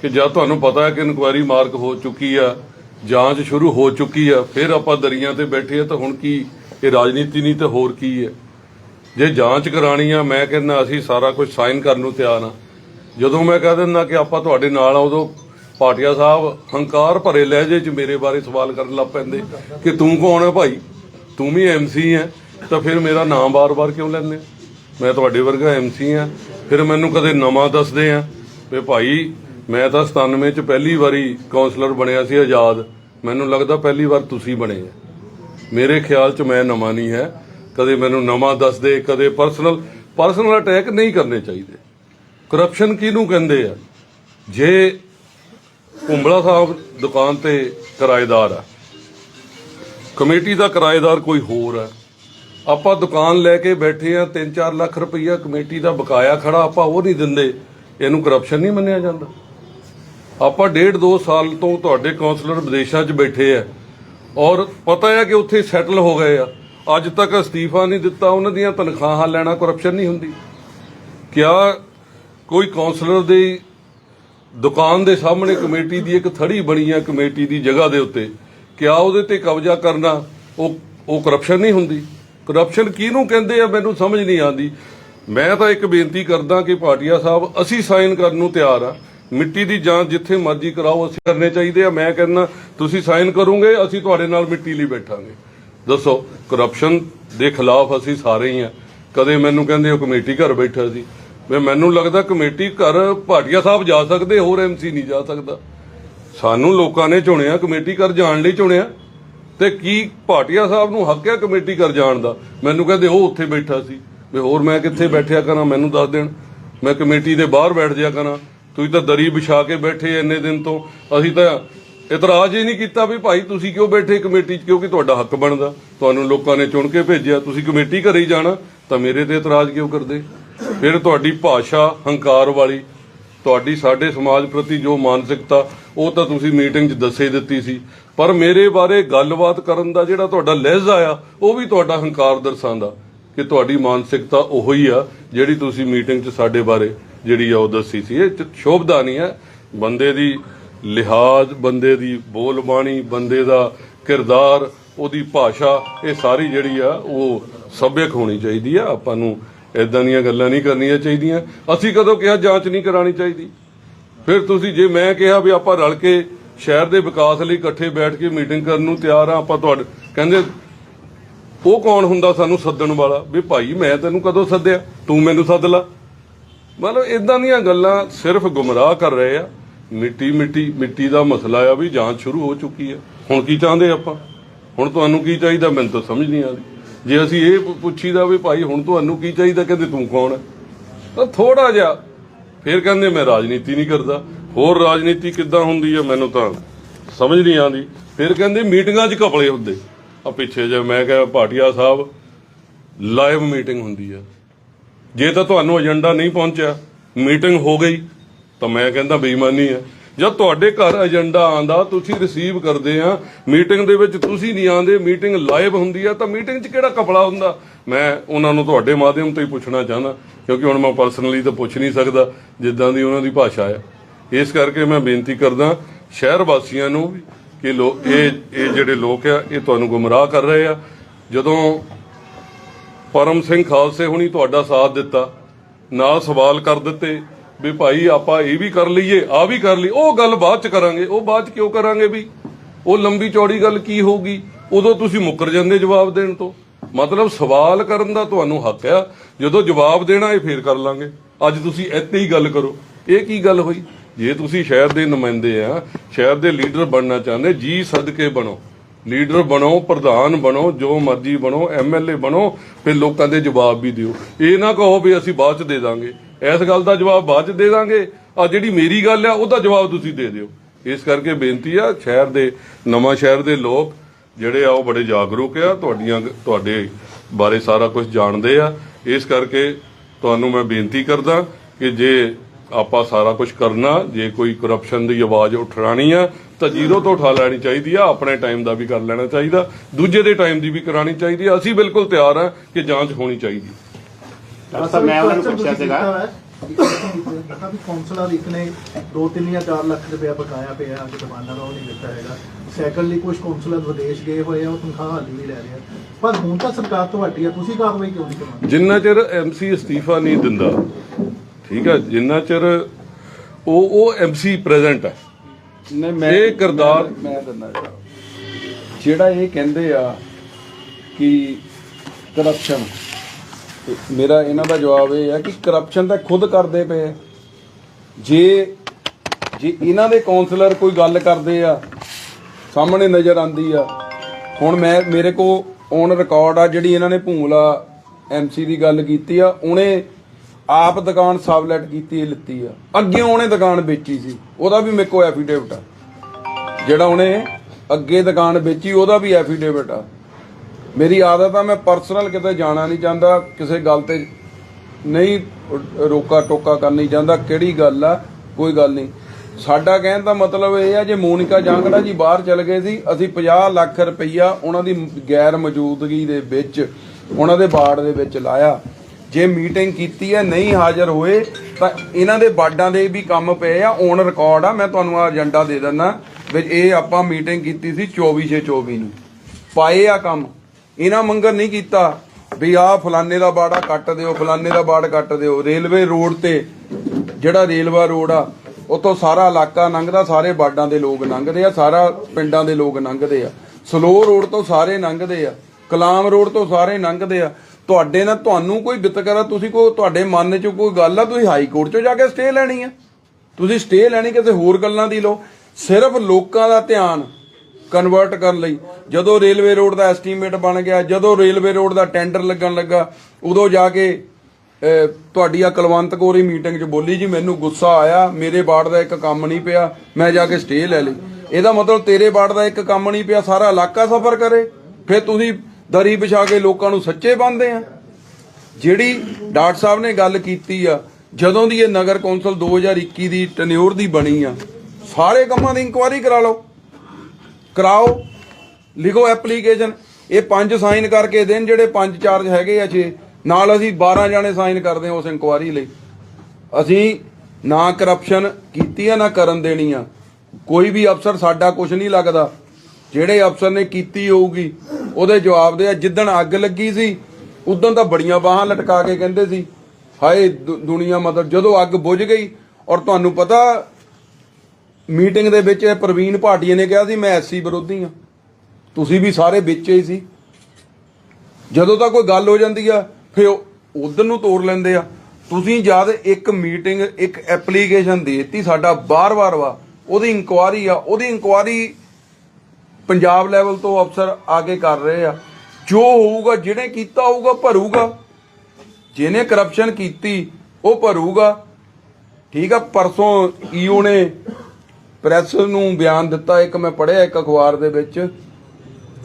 ਕਿ ਜਦ ਤੁਹਾਨੂੰ ਪਤਾ ਹੈ ਕਿ ਇਨਕੁਆਇਰੀ ਮਾਰਕ ਹੋ ਚੁੱਕੀ ਆ, ਜਾਂਚ ਸ਼ੁਰੂ ਹੋ ਚੁੱਕੀ ਆ, ਫਿਰ ਆਪਾਂ ਦਰੀਆਂ ਤੇ ਬੈਠੇ ਆ ਤਾਂ ਹੁਣ ਕੀ, ਇਹ ਰਾਜਨੀਤੀ ਨਹੀਂ ਤਾਂ ਹੋਰ ਕੀ ਹੈ। ਜੇ ਜਾਂਚ ਕਰਾਣੀ ਆ, ਮੈਂ ਕਹਿੰਦਾ ਅਸੀਂ ਸਾਰਾ ਕੁਝ ਸਾਈਨ ਕਰਨ ਨੂੰ ਤਿਆਰ ਆ। ਜਦੋਂ ਮੈਂ ਕਹਿ ਦਿੰਦਾ ਕਿ ਆਪਾਂ ਤੁਹਾਡੇ ਨਾਲ ਆ, ਉਦੋਂ ਪਾਟਿਆ ਸਾਹਿਬ ਹੰਕਾਰ ਭਰੇ ਲਹਿਜੇ 'ਚ ਮੇਰੇ ਬਾਰੇ ਸਵਾਲ ਕਰਨ ਲੱਗ ਪੈਂਦੇ ਕਿ ਤੂੰ ਕੌਣ ਹੈ ਭਾਈ? ਤੂੰ ਵੀ ਐਮਸੀ ਹੈ ਤਾਂ ਫਿਰ ਮੇਰਾ ਨਾਮ ਬਾਰ-ਬਾਰ ਕਿਉਂ ਲੈਂਦੇ? ਮੈਂ ਤੁਹਾਡੇ ਵਰਗਾ ਐਮਸੀ ਆ, ਫਿਰ ਮੈਨੂੰ ਕਦੇ ਨਵਾਂ ਦੱਸਦੇ ਆ ਵੀ ਭਾਈ, ਮੈਂ ਤਾਂ 97 ਚ ਪਹਿਲੀ ਵਾਰੀ ਕਾਉਂਸਲਰ ਬਣਿਆ ਸੀ ਆਜ਼ਾਦ। ਮੈਨੂੰ ਲੱਗਦਾ ਪਹਿਲੀ ਵਾਰ ਤੁਸੀਂ ਬਣੇ ਆ। ਮੇਰੇ ਖਿਆਲ ਚ ਮੈਂ ਨਵਾਂ ਨਹੀਂ ਹੈ। ਕਦੇ ਮੈਨੂੰ ਨਵਾਂ ਦੱਸਦੇ, ਕਦੇ ਪਰਸਨਲ ਪਰਸਨਲ ਅਟੈਕ ਨਹੀਂ ਕਰਨੇ ਚਾਹੀਦੇ। ਕਰਪਸ਼ਨ ਕਿਹਨੂੰ ਕਹਿੰਦੇ ਆ? ਜੇ ਕੁੰਬਲਾ ਸਾਹਿਬ ਦੁਕਾਨ ਤੇ ਕਿਰਾਏਦਾਰ ਆ, ਕਮੇਟੀ ਦਾ ਕਿਰਾਏਦਾਰ ਕੋਈ ਹੋਰ ਆ, ਆਪਾਂ ਦੁਕਾਨ ਲੈ ਕੇ ਬੈਠੇ ਆ 3-4 ਲੱਖ ਰੁਪਈਆ ਕਮੇਟੀ ਦਾ ਬਕਾਇਆ ਖੜਾ, ਆਪਾਂ ਉਹ ਨਹੀਂ ਦਿੰਦੇ, ਇਹਨੂੰ ਕਰਪਸ਼ਨ ਨਹੀਂ ਮੰਨਿਆ ਜਾਂਦਾ। ਆਪਾਂ ਡੇਢ ਦੋ ਸਾਲ ਤੋਂ ਤੁਹਾਡੇ ਕਾਉਂਸਲਰ ਵਿਦੇਸ਼ਾਂ 'ਚ ਬੈਠੇ ਆ, ਔਰ ਪਤਾ ਹੈ ਕਿ ਉੱਥੇ ਸੈਟਲ ਹੋ ਗਏ ਆ। ਅੱਜ ਤੱਕ ਅਸਤੀਫਾ ਨਹੀਂ ਦਿੱਤਾ, ਉਹਨਾਂ ਦੀਆਂ ਤਨਖਾਹਾਂ ਲੈਣਾ ਕਰਪਸ਼ਨ ਨਹੀਂ ਹੁੰਦੀ। ਕਿਆ ਕੋਈ ਕਾਉਂਸਲਰ ਦੀ ਦੁਕਾਨ ਦੇ ਸਾਹਮਣੇ ਕਮੇਟੀ ਦੀ ਇੱਕ ਥੜੀ ਬਣੀ ਆ ਕਮੇਟੀ ਦੀ ਜਗ੍ਹਾ ਦੇ ਉੱਤੇ ਕਿਆ ਉਹਦੇ ਤੇ ਕਬਜ਼ਾ ਕਰਨਾ, ਉਹ ਉਹ ਕਰਪਸ਼ਨ ਨਹੀਂ ਹੁੰਦੀ। ਕਰਪਸ਼ਨ ਕਿਹਨੂੰ ਕਹਿੰਦੇ ਆ? ਮੈਨੂੰ ਸਮਝ ਨਹੀਂ ਆਉਂਦੀ। ਮੈਂ ਤਾਂ ਇੱਕ ਬੇਨਤੀ ਕਰਦਾ ਕਿ ਭਾਟੀਆ ਸਾਹਿਬ, ਅਸੀਂ ਸਾਈਨ ਕਰਨ ਨੂੰ ਤਿਆਰ ਆ। ਮਿੱਟੀ ਦੀ ਜਾਂਚ ਜਿੱਥੇ ਮਰਜ਼ੀ ਕਰਾਓ, ਅਸੀਂ ਕਰਨੇ ਚਾਹੀਦੇ ਆ। ਮੈਂ ਕਹਿੰਦਾ, ਤੁਸੀਂ ਸਾਈਨ ਕਰੋਗੇ, ਅਸੀਂ ਤੁਹਾਡੇ ਨਾਲ ਮਿੱਟੀ ਲਈ ਬੈਠਾਂਗੇ। ਦੱਸੋ ਕਰਪਸ਼ਨ ਦੇ ਖਿਲਾਫ ਅਸੀਂ ਸਾਰੇ ਹੀ ਆ। ਕਦੇ ਮੈਨੂੰ ਕਹਿੰਦੇ ਉਹ ਕਮੇਟੀ ਘਰ ਬੈਠਾ ਸੀ। ਮੈਂ ਮੈਨੂੰ ਲੱਗਦਾ ਕਮੇਟੀ ਘਰ ਭਾਟੀਆ ਸਾਹਿਬ ਜਾ ਸਕਦੇ, ਹੋਰ ਐਮਸੀ ਨਹੀਂ ਜਾ ਸਕਦਾ। ਸਾਨੂੰ ਲੋਕਾਂ ਨੇ ਚੁਣਿਆ, ਕਮੇਟੀ ਘਰ ਜਾਣ ਲਈ ਚੁਣਿਆ। ਤੇ ਕੀ ਭਾਟੀਆ ਸਾਹਿਬ ਨੂੰ ਹੱਕ ਹੈ ਕਮੇਟੀ ਘਰ ਜਾਣ ਦਾ? ਮੈਨੂੰ ਕਹਿੰਦੇ ਉਹ ਉੱਥੇ ਬੈਠਾ ਸੀ। ਵੀ ਹੋਰ ਮੈਂ ਕਿੱਥੇ ਬੈਠਿਆ ਕਰਾਂ, ਮੈਨੂੰ ਦੱਸ ਦੇਣ। ਮੈਂ ਕਮੇਟੀ ਦੇ ਬਾਹਰ ਬੈਠ ਜਾ ਕਰਾਂ। ਤੁਸੀਂ ਤਾਂ ਦਰੀ ਵਿਛਾ ਕੇ ਬੈਠੇ ਇੰਨੇ ਦਿਨ ਤੋਂ। ਅਸੀਂ ਤਾਂ ਇਤਰਾਜ਼ ਹੀ ਨਹੀਂ ਕੀਤਾ ਵੀ ਭਾਈ ਤੁਸੀਂ ਕਿਉਂ ਬੈਠੇ ਕਮੇਟੀ 'ਚ? ਕਿਉਂਕਿ ਤੁਹਾਡਾ ਹੱਕ ਬਣਦਾ। ਤੁਹਾਨੂੰ ਲੋਕਾਂ ਨੇ ਚੁਣ ਕੇ ਭੇਜਿਆ। ਤੁਸੀਂ ਕਮੇਟੀ ਘਰੇ ਹੀ ਜਾਣਾ, ਤਾਂ ਮੇਰੇ ਤੇ ਇਤਰਾਜ਼ ਕਿਉਂ ਕਰਦੇ? ਫਿਰ ਤੁਹਾਡੀ ਭਾਸ਼ਾ, ਹੰਕਾਰ ਵਾਲੀ, ਤੁਹਾਡੀ ਸਾਡੇ ਸਮਾਜ ਪ੍ਰਤੀ ਜੋ ਮਾਨਸਿਕਤਾ, ਉਹ ਤਾਂ ਤੁਸੀਂ ਮੀਟਿੰਗ 'ਚ ਦੱਸੇ ਦਿੱਤੀ ਸੀ। ਪਰ ਮੇਰੇ ਬਾਰੇ ਗੱਲਬਾਤ ਕਰਨ ਦਾ ਜਿਹੜਾ ਤੁਹਾਡਾ ਲਹਿਜ਼ਾ ਆ, ਉਹ ਵੀ ਤੁਹਾਡਾ ਹੰਕਾਰ ਦਰਸਾਉਂਦਾ ਕਿ ਤੁਹਾਡੀ ਮਾਨਸਿਕਤਾ ਉਹੀ ਆ ਜਿਹੜੀ ਤੁਸੀਂ ਮੀਟਿੰਗ 'ਚ ਸਾਡੇ ਬਾਰੇ ਜਿਹੜੀ ਆ ਉਹ ਦੱਸੀ ਸੀ। ਇਹ 'ਚ ਸ਼ੋਭਦਾ ਨਹੀਂ ਹੈ। ਬੰਦੇ ਦੀ ਲਿਹਾਜ਼, ਬੰਦੇ ਦੀ ਬੋਲਬਾਣੀ, ਬੰਦੇ ਦਾ ਕਿਰਦਾਰ, ਉਹਦੀ ਭਾਸ਼ਾ, ਇਹ ਸਾਰੀ ਜਿਹੜੀ ਆ, ਉਹ ਸੱਭਿਅਕ ਹੋਣੀ ਚਾਹੀਦੀ ਆ। ਆਪਾਂ ਨੂੰ ਇਦਾਂ ਦੀਆਂ ਗੱਲਾਂ ਨਹੀਂ ਕਰਨੀਆਂ ਚਾਹੀਦੀਆਂ। ਅਸੀਂ ਕਦੋਂ ਕਿਹਾ ਜਾਂਚ ਨਹੀਂ ਕਰਾਣੀ ਚਾਹੀਦੀ? ਫਿਰ ਤੁਸੀਂ ਜੇ ਮੈਂ ਕਿਹਾ ਵੀ ਆਪਾਂ ਰਲ ਕੇ ਸ਼ਹਿਰ ਦੇ ਵਿਕਾਸ ਲਈ ਇਕੱਠੇ ਬੈਠ ਕੇ ਮੀਟਿੰਗ ਕਰਨ ਨੂੰ ਤਿਆਰ ਆ, ਆਪਾਂ ਤੁਹਾਡੇ ਕਹਿੰਦੇ, ਉਹ ਕੌਣ ਹੁੰਦਾ ਸਾਨੂੰ ਸੱਦਣ ਵਾਲਾ? ਵੀ ਭਾਈ, ਮੈਂ ਤੈਨੂੰ ਕਦੋਂ ਸੱਦਿਆ? ਤੂੰ ਮੈਨੂੰ ਸੱਦ ਲਾ। ਮਤਲਬ ਇਦਾਂ ਦੀਆਂ ਗੱਲਾਂ ਸਿਰਫ ਗੁੰਮਰਾਹ ਕਰ ਰਹੇ ਆ। ਮਿੱਟੀ ਮਿੱਟੀ ਮਿੱਟੀ ਦਾ ਮਸਲਾ ਆ ਵੀ ਜਾਂਚ ਸ਼ੁਰੂ ਹੋ ਚੁੱਕੀ ਆ। ਹੁਣ ਕੀ ਚਾਹੁੰਦੇ ਆਪਾਂ? ਹੁਣ ਤੁਹਾਨੂੰ ਕੀ ਚਾਹੀਦਾ? ਮੈਨੂੰ ਤਾਂ ਸਮਝ ਨਹੀਂ ਆ ਆਉਂਦੀ ਜੇ ਅਸੀਂ ਇਹ ਪੁ- ਪੁੱਛੀਦਾ ਵੀ ਭਾਈ ਹੁਣ ਤੁਹਾਨੂੰ ਕੀ ਚਾਹੀਦਾ, ਕਹਿੰਦੇ ਤੂੰ ਕੌਣ ਹੈ? ਤਾਂ ਥੋੜਾ ਜਿਹਾ, ਫਿਰ ਕਹਿੰਦੇ ਮੈਂ ਰਾਜਨੀਤੀ ਨਹੀਂ ਕਰਦਾ। ਹੋਰ ਰਾਜਨੀਤੀ ਕਿੱਦਾਂ ਹੁੰਦੀ ਹੈ, ਮੈਨੂੰ ਤਾਂ ਸਮਝ ਨਹੀਂ ਆਉਂਦੀ। ਫਿਰ ਕਹਿੰਦੇ ਮੀਟਿੰਗਾਂ 'ਚ ਘਪਲੇ ਹੁੰਦੇ। ਆ ਪਿੱਛੇ ਜੇ ਮੈਂ ਕਿਹਾ ਭਾਟੀਆ ਸਾਹਿਬ, ਲਾਈਵ ਮੀਟਿੰਗ ਹੁੰਦੀ ਆ। ਜੇ ਤਾਂ ਤੁਹਾਨੂੰ ਏਜੰਡਾ ਨਹੀਂ ਪਹੁੰਚਿਆ, ਮੀਟਿੰਗ ਹੋ ਗਈ, ਤਾਂ ਮੈਂ ਕਹਿੰਦਾ ਬੇਈਮਾਨੀ ਆ। ਜਦ ਤੁਹਾਡੇ ਘਰ ਏਜੰਡਾ ਆਂਦਾ, ਤੁਸੀਂ ਰਿਸੀਵ ਕਰਦੇ ਆ ਮੀਟਿੰਗ ਦੇ ਵਿੱਚ ਤੁਸੀਂ ਨਹੀਂ ਆਂਦੇ ਮੀਟਿੰਗ ਲਾਈਵ ਹੁੰਦੀ ਆ, ਤਾਂ ਮੀਟਿੰਗ 'ਚ ਕਿਹੜਾ ਕਪੜਾ ਹੁੰਦਾ? ਮੈਂ ਉਹਨਾਂ ਨੂੰ ਤੁਹਾਡੇ ਮਾਧਿਅਮ ਤੋਂ ਹੀ ਪੁੱਛਣਾ ਚਾਹੁੰਦਾ, ਕਿਉਂਕਿ ਹੁਣ ਮੈਂ ਪਰਸਨਲੀ ਤਾਂ ਪੁੱਛ ਨਹੀਂ ਸਕਦਾ, ਜਿੱਦਾਂ ਦੀ ਉਹਨਾਂ ਦੀ ਭਾਸ਼ਾ ਹੈ ਇਸ ਕਰਕੇ ਮੈਂ ਬੇਨਤੀ ਕਰਦਾ, ਸ਼ਹਿਰ ਵਾਸੀਆਂ ਨੂੰ ਕਿ ਲੋ, ਇਹ ਇਹ ਜਿਹੜੇ ਲੋਕ ਆ, ਇਹ ਤੁਹਾਨੂੰ ਗੁੰਮਰਾਹ ਕਰ ਰਹੇ ਆ। ਜਦੋਂ ਪਰਮ ਸਿੰਘ ਖਾਲਸੇ ਹੁਣੀ ਤੁਹਾਡਾ ਸਾਥ ਦਿੱਤਾ, ਨਾਲ ਸਵਾਲ ਕਰ ਦਿੱਤੇ ਵੀ ਭਾਈ ਆਪਾਂ ਇਹ ਵੀ ਕਰ ਲਈਏ ਆ ਵੀ ਕਰ ਲਈ ਉਹ ਗੱਲ ਬਾਅਦ ਚ ਕਰਾਂਗੇ, ਉਹ ਬਾਅਦ ਚ ਕਿਉਂ ਕਰਾਂਗੇ ਵੀ? ਉਹ ਲੰਬੀ ਚੌੜੀ ਗੱਲ ਕੀ ਹੋਊਗੀ? ਉਦੋਂ ਤੁਸੀਂ ਮੁੱਕਰ ਜਾਂਦੇ ਜਵਾਬ ਦੇਣ ਤੋਂ। ਮਤਲਬ ਸਵਾਲ ਕਰਨ ਦਾ ਤੁਹਾਨੂੰ ਹੱਕ ਆ, ਜਦੋਂ ਜਵਾਬ ਦੇਣਾ ਇਹ ਫੇਰ ਕਰ ਲਾਂਗੇ। ਅੱਜ ਤੁਸੀਂ ਇੱਥੇ ਹੀ ਗੱਲ ਕਰੋ, ਇਹ ਕੀ ਗੱਲ ਹੋਈ? ਜੇ ਤੁਸੀਂ ਸ਼ਹਿਰ ਦੇ ਨੁਮਾਇੰਦੇ ਆ, ਸ਼ਹਿਰ ਦੇ ਲੀਡਰ ਬਣਨਾ ਚਾਹੁੰਦੇ, ਜੀ ਸਦਕੇ ਬਣੋ। ਲੀਡਰ ਬਣੋ, ਪ੍ਰਧਾਨ ਬਣੋ, ਜੋ ਮਰਜ਼ੀ ਬਣੋ ਐਮਐਲਏ ਬਣੋ, ਫਿਰ ਲੋਕਾਂ ਦੇ ਜਵਾਬ ਵੀ ਦਿਓ। ਇਹ ਨਾ ਕਹੋ ਵੀ ਅਸੀਂ ਬਾਅਦ ਚ ਦੇ ਦਾਂਗੇ। ਇਸ ਗੱਲ ਦਾ ਜਵਾਬ ਬਾਅਦ ਚ ਦੇ ਦਾਂਗੇ। ਆ ਜਿਹੜੀ ਮੇਰੀ ਗੱਲ ਆ, ਉਹਦਾ ਜਵਾਬ ਤੁਸੀਂ ਦੇ ਦਿਓ। ਇਸ ਕਰਕੇ ਬੇਨਤੀ ਆ, ਸ਼ਹਿਰ ਦੇ, ਨਵਾਂ ਸ਼ਹਿਰ ਦੇ ਲੋਕ ਜਿਹੜੇ ਆ, ਉਹ ਬੜੇ ਜਾਗਰੂਕ ਆ। ਤੁਹਾਡੀਆਂ, ਤੁਹਾਡੇ ਬਾਰੇ ਸਾਰਾ ਕੁਝ ਜਾਣਦੇ ਆ। ਇਸ ਕਰਕੇ ਤੁਹਾਨੂੰ ਮੈਂ ਬੇਨਤੀ ਕਰਦਾ ਕਿ ਜੇ ਆਪਾਂ ਸਾਰਾ ਕੁਝ ਕਰਨਾ, ਜੇ ਕੋਈ ਕਰਪਸ਼ਨ ਦੀ ਆਵਾਜ਼ ਉਠਾਣੀ ਆ, ਤਾਂ ਜ਼ੀਰੋ ਤੋਂ ਉਠਾ ਲੈਣੀ ਚਾਹੀਦੀ ਆ। ਆਪਣੇ ਟਾਈਮ ਦਾ ਵੀ ਕਰ ਲੈਣਾ ਚਾਹੀਦਾ। ਦੂਜੇ ਦੇ ਟਾਈਮ ਦੀ ਵੀ ਕਰਾਣੀ ਚਾਹੀਦੀ ਆ। ਅਸੀਂ ਬਿਲਕੁਲ ਤਿਆਰ ਆ ਕਿ ਜਾਂਚ ਹੋਣੀ ਚਾਹੀਦੀ। ਡਾਕਟਰ ਸਾਹਿਬ ਮੈਂ ਉਹਨਾਂ ਨੂੰ ਪੁੱਛਿਆ ਸੀਗਾ। ਸੀਗਾ ਵੀ ਕੌਂਸਲਰ ਇੱਕ ਨੇ 2-3 ਜਾਂ 4 ਲੱਖ ਰੁਪਇਆ ਬਕਾਇਆ ਪਿਆ ਕਿ ਦੁਕਾਨਾਂ ਦਾ ਉਹ ਨਹੀਂ ਦਿੱਤਾ ਹੈਗਾ। ਸੈਕੰਡਲੀ ਕੁਝ ਕੌਂਸਲਰ ਵਿਦੇਸ਼ ਗਏ ਹੋਏ ਆ ਉਹ ਤਨਖਾਹ ਹਾਲੀ ਵੀ ਲੈ ਰਹੇ ਆ। ਪਰ ਹੁਣ ਤਾਂ ਸਰਕਾਰ ਤੁਹਾਡੀ ਆ ਤੁਸੀਂ ਕਾਰਵਾਈ ਕਿਉਂ ਨਹੀਂ ਕਰਵਾਉਂਦੇ? ਜਿੰਨਾ ਚਿਰ ਐਮਸੀ ਅਸਤੀਫਾ ਨਹੀਂ ਦਿੰਦਾ ਠੀਕ ਹੈ ਜਿੰਨਾ ਚਿਰ ਉਹ ਉਹ ਐਮਸੀ ਪ੍ਰੈਜ਼ੈਂਟ ਹੈ ਨਹੀਂ ਮੈਂ ਇਹ ਕਿਰਦਾਰ- ਮੈਂ- ਦਿੰਦਾ। ਜਿਹੜਾ ਇਹ ਕਹਿੰਦੇ ਆ ਕਿ ਕਰਪਸ਼ਨ ਮੇਰਾ ਇਹਨਾਂ ਦਾ ਜਵਾਬ ਇਹ ਹੈ ਕਿ ਕਰਪਸ਼ਨ ਤਾਂ ਖੁਦ ਕਰਦੇ ਪਏ ਜੇ ਜੇ ਇਹਨਾਂ ਦੇ ਕਾਉਂਸਲਰ ਕੋਈ ਗੱਲ ਕਰਦੇ ਆ, ਸਾਹਮਣੇ ਨਜ਼ਰ ਆਂਦੀ ਆ, ਹੁਣ ਮੈਂ, ਮੇਰੇ ਕੋ ਔਨ ਰਿਕਾਰਡ ਆ ਜਿਹੜੀ ਇਹਨਾਂ ਨੇ ਭੂਲਾ ਐਮਸੀ ਦੀ ਗੱਲ ਕੀਤੀ ਆ, ਉਹਨੇ ਆਪ ਦੁਕਾਨ ਸਬਲੈਟ ਕੀਤੀ ਲਿੱਤੀ ਆ। ਅੱਗੇ ਉਹਨੇ ਦੁਕਾਨ ਵੇਚੀ ਸੀ, ਉਹਦਾ ਵੀ ਮੇਰੇ ਕੋ ਐਫੀਡੇਵਿਟ ਆ। ਜਿਹੜਾ ਉਹਨੇ ਅੱਗੇ ਦੁਕਾਨ ਵੇਚੀ, ਉਹਦਾ ਵੀ ਐਫੀਡੇਵਿਟ ਆ। ਮੇਰੀ ਆਦਤ ਆ, ਮੈਂ ਪਰਸਨਲ ਕਿਤੇ ਜਾਣਾ ਨਹੀਂ ਚਾਹੁੰਦਾ, ਕਿਸੇ ਗੱਲ ਤੇ ਨਹੀਂ ਰੋਕਾ ਟੋਕਾ ਕਰਨੀ ਚਾਹੁੰਦਾ, ਕਿਹੜੀ ਗੱਲ ਆ, ਕੋਈ ਗੱਲ ਨਹੀਂ। ਸਾਡਾ ਕਹਿਣ ਦਾ ਮਤਲਬ ਇਹ ਆ, ਜੇ ਮੋਨਿਕਾ ਜਾਂਗੜਾ ਜੀ ਬਾਹਰ ਚਲ ਗਏ ਸੀ, ਅਸੀਂ 50 ਲੱਖ ਰੁਪਈਆ ਉਹਨਾਂ ਦੀ ਗੈਰ ਮੌਜੂਦਗੀ ਦੇ ਵਿੱਚ, ਉਹਨਾਂ ਦੇ ਬਾੜ ਦੇ ਵਿੱਚ ਲਾਇਆ। ਜੇ ਮੀਟਿੰਗ ਕੀਤੀ ਹੈ, ਨਹੀਂ ਹਾਜ਼ਰ ਹੋਏ, ਤਾਂ ਇਹਨਾਂ ਦੇ ਬਾਡਾਂ ਦੇ ਵੀ ਕੰਮ ਪਏ ਆ ਔਨ ਰਿਕਾਰਡ ਆ, ਮੈਂ ਤੁਹਾਨੂੰ ਆ ਏਜੰਡਾ ਦੇ ਦਿੰਦਾ ਵਿੱਚ ਇਹ ਆਪਾਂ ਮੀਟਿੰਗ ਕੀਤੀ ਸੀ 24 ਛੇ 24 ਨੂੰ। ਪਾਏ ਆ ਕੰਮ। ਇਹਨਾਂ ਮੰਗਰ ਨਹੀਂ ਕੀਤਾ ਵੀ ਆਹ ਫਲਾਨੇ ਦਾ ਬਾੜਾ ਕੱਟ ਦਿਓ ਫਲਾਨੇ ਦਾ ਬਾੜ ਕੱਟ ਦਿਓ। ਰੇਲਵੇ ਰੋਡ ਤੇ ਜਿਹੜਾ ਰੇਲਵਾ ਰੋਡ ਆ ਉਤੋਂ ਸਾਰਾ ਇਲਾਕਾ ਲੰਘਦਾ, ਸਾਰੇ ਬਾਡਾਂ ਦੇ ਲੋਕ ਲੰਘਦੇ ਆ, ਸਾਰਾ ਪਿੰਡਾਂ ਦੇ ਲੋਕ ਲੰਘਦੇ ਆ। ਸਲੋ ਰੋਡ ਤੋਂ ਸਾਰੇ ਲੰਘਦੇ ਆ, ਕਲਾਮ ਰੋਡ ਤੋਂ ਸਾਰੇ ਲੰਘਦੇ ਆ। ਤੁਹਾਡੇ ਨਾਲ ਤੁਹਾਨੂੰ ਕੋਈ ਵਿਤਕਰਾ ਤੁਸੀਂ ਕੋ ਤੁਹਾਡੇ ਮਨ 'ਚ ਕੋਈ ਗੱਲ ਆ, ਤੁਸੀਂ ਹਾਈ ਕੋਰਟ 'ਚੋਂ ਜਾ ਕੇ ਸਟੇ ਲੈਣੀ ਆ। ਤੁਸੀਂ ਸਟੇ ਲੈਣੀ, ਕਿਸੇ ਹੋਰ ਗੱਲਾਂ ਦੀ ਲਓ। ਸਿਰਫ ਲੋਕਾਂ ਦਾ ਧਿਆਨ ਕਨਵਰਟ ਕਰਨ ਲਈ। ਜਦੋਂ ਰੇਲਵੇ ਰੋਡ ਦਾ ਐਸਟੀਮੇਟ ਬਣ ਗਿਆ, ਜਦੋਂ ਰੇਲਵੇ ਰੋਡ ਦਾ ਟੈਂਡਰ ਲੱਗਣ ਲੱਗਾ, ਉਦੋਂ ਜਾ ਕੇ ਤੁਹਾਡੀ ਆ ਕੁਲਵੰਤ ਕੌਰ ਹੀ ਮੀਟਿੰਗ 'ਚ ਬੋਲੀ ਜੀ, ਮੈਨੂੰ ਗੁੱਸਾ ਆਇਆ, ਮੇਰੇ ਬਾੜ ਦਾ ਇੱਕ ਕੰਮ ਨਹੀਂ ਪਿਆ, ਮੈਂ ਜਾ ਕੇ ਸਟੇ ਲੈ ਲਈ। ਇਹਦਾ ਮਤਲਬ ਤੇਰੇ ਬਾੜ ਦਾ ਇੱਕ ਕੰਮ ਨਹੀਂ ਪਿਆ, ਸਾਰਾ ਇਲਾਕਾ ਸਫਰ ਕਰੇ, ਫਿਰ ਤੁਸੀਂ ਦਰੀ ਵਿਛਾ ਕੇ ਲੋਕਾਂ ਨੂੰ ਸੱਚੇ ਬੰਦੇ ਆ। ਜਿਹੜੀ ਡਾਕਟਰ ਸਾਹਿਬ ਨੇ ਗੱਲ ਕੀਤੀ ਆ, ਜਦੋਂ ਦੀ ਇਹ ਨਗਰ ਕੌਂਸਲ 2021 ਦੀ ਟਨਿਓਰ ਦੀ ਬਣੀ ਆ, ਸਾਰੇ ਕੰਮਾਂ ਦੀ ਇਨਕੁਆਇਰੀ ਕਰਾ ਲਓ। ਕਰਾਓ, ਲਿਖੋ ਐਪਲੀਕੇਸ਼ਨ ਇਹ ਪੰਜ ਸਾਈਨ ਕਰਕੇ ਦੇਣ, ਜਿਹੜੇ ਪੰਜ ਚਾਰਜ ਹੈਗੇ ਆ ਛੇ। ਨਾਲ ਅਸੀਂ 12 ਜਾਣੇ ਸਾਈਨ ਕਰਦੇ ਹਾਂ ਉਸ ਇਨਕੁਆਇਰੀ ਲਈ। ਅਸੀਂ ਨਾ ਕਰਪਸ਼ਨ ਕੀਤੀ ਆ, ਨਾ ਕਰਨ ਦੇਣੀ ਆ। ਕੋਈ ਵੀ ਅਫਸਰ ਸਾਡਾ ਕੁਝ ਨਹੀਂ ਲੱਗਦਾ। ਜਿਹੜੇ ਅਫਸਰ ਨੇ ਕੀਤੀ ਹੋਊਗੀ, ਉਹਦੇ ਜਵਾਬ ਦੇ ਆ, ਜਿੱਦਣ ਅੱਗ ਲੱਗੀ ਸੀ, ਉਦੋਂ ਤਾਂ ਬੜੀਆਂ ਬਾਹਾਂ ਲਟਕਾ ਕੇ ਕਹਿੰਦੇ ਸੀ, ਹਾਏ ਦੁ- ਦੁਨੀਆ ਮਤਲਬ ਜਦੋਂ ਅੱਗ ਬੁਝ ਗਈ, ਔਰ ਤੁਹਾਨੂੰ ਪਤਾ ਮੀਟਿੰਗ ਦੇ ਵਿੱਚ ਪ੍ਰਵੀਨ ਭਾਟੀਆ ਨੇ ਕਿਹਾ ਸੀ, ਮੈਂ ਐਸਸੀ ਵਿਰੋਧੀ ਆ ਤੁਸੀਂ ਵੀ ਸਾਰੇ ਵਿੱਚ ਹੀ ਸੀ। ਜਦੋਂ ਤਾਂ ਕੋਈ ਗੱਲ ਹੋ ਜਾਂਦੀ ਆ, ਫਿਰ ਉਧਰ ਨੂੰ ਤੋੜ ਲੈਂਦੇ ਆ। ਤੁਸੀਂ ਜਦ ਇੱਕ ਮੀਟਿੰਗ, ਇੱਕ ਐਪਲੀਕੇਸ਼ਨ ਦੇਤੀ ਸਾਡਾ ਬਾਰ-ਬਾਰ ਵਾ, ਉਹਦੀ ਇਨਕੁਆਰੀ ਆ, ਉਹਦੀ ਇਨਕੁਆਰੀ ਪੰਜਾਬ ਲੈਵਲ ਤੋਂ ਅਫਸਰ ਆ ਕੇ ਕਰ ਰਹੇ ਆ। ਜੋ ਹੋਊਗਾ, ਜਿਹਨੇ ਕੀਤਾ ਹੋਊਗਾ, ਭਰੂਗਾ। ਜਿਹਨੇ ਕਰਪਸ਼ਨ ਕੀਤੀ, ਉਹ ਭਰੂਗਾ। ਠੀਕ ਆ, ਪਰਸੋਂ ਈਓ ਨੇ ਪ੍ਰੈਸ ਨੂੰ ਬਿਆਨ ਦਿੱਤਾ, ਇੱਕ ਮੈਂ ਪੜ੍ਹਿਆ ਇੱਕ ਅਖਬਾਰ ਦੇ ਵਿੱਚ।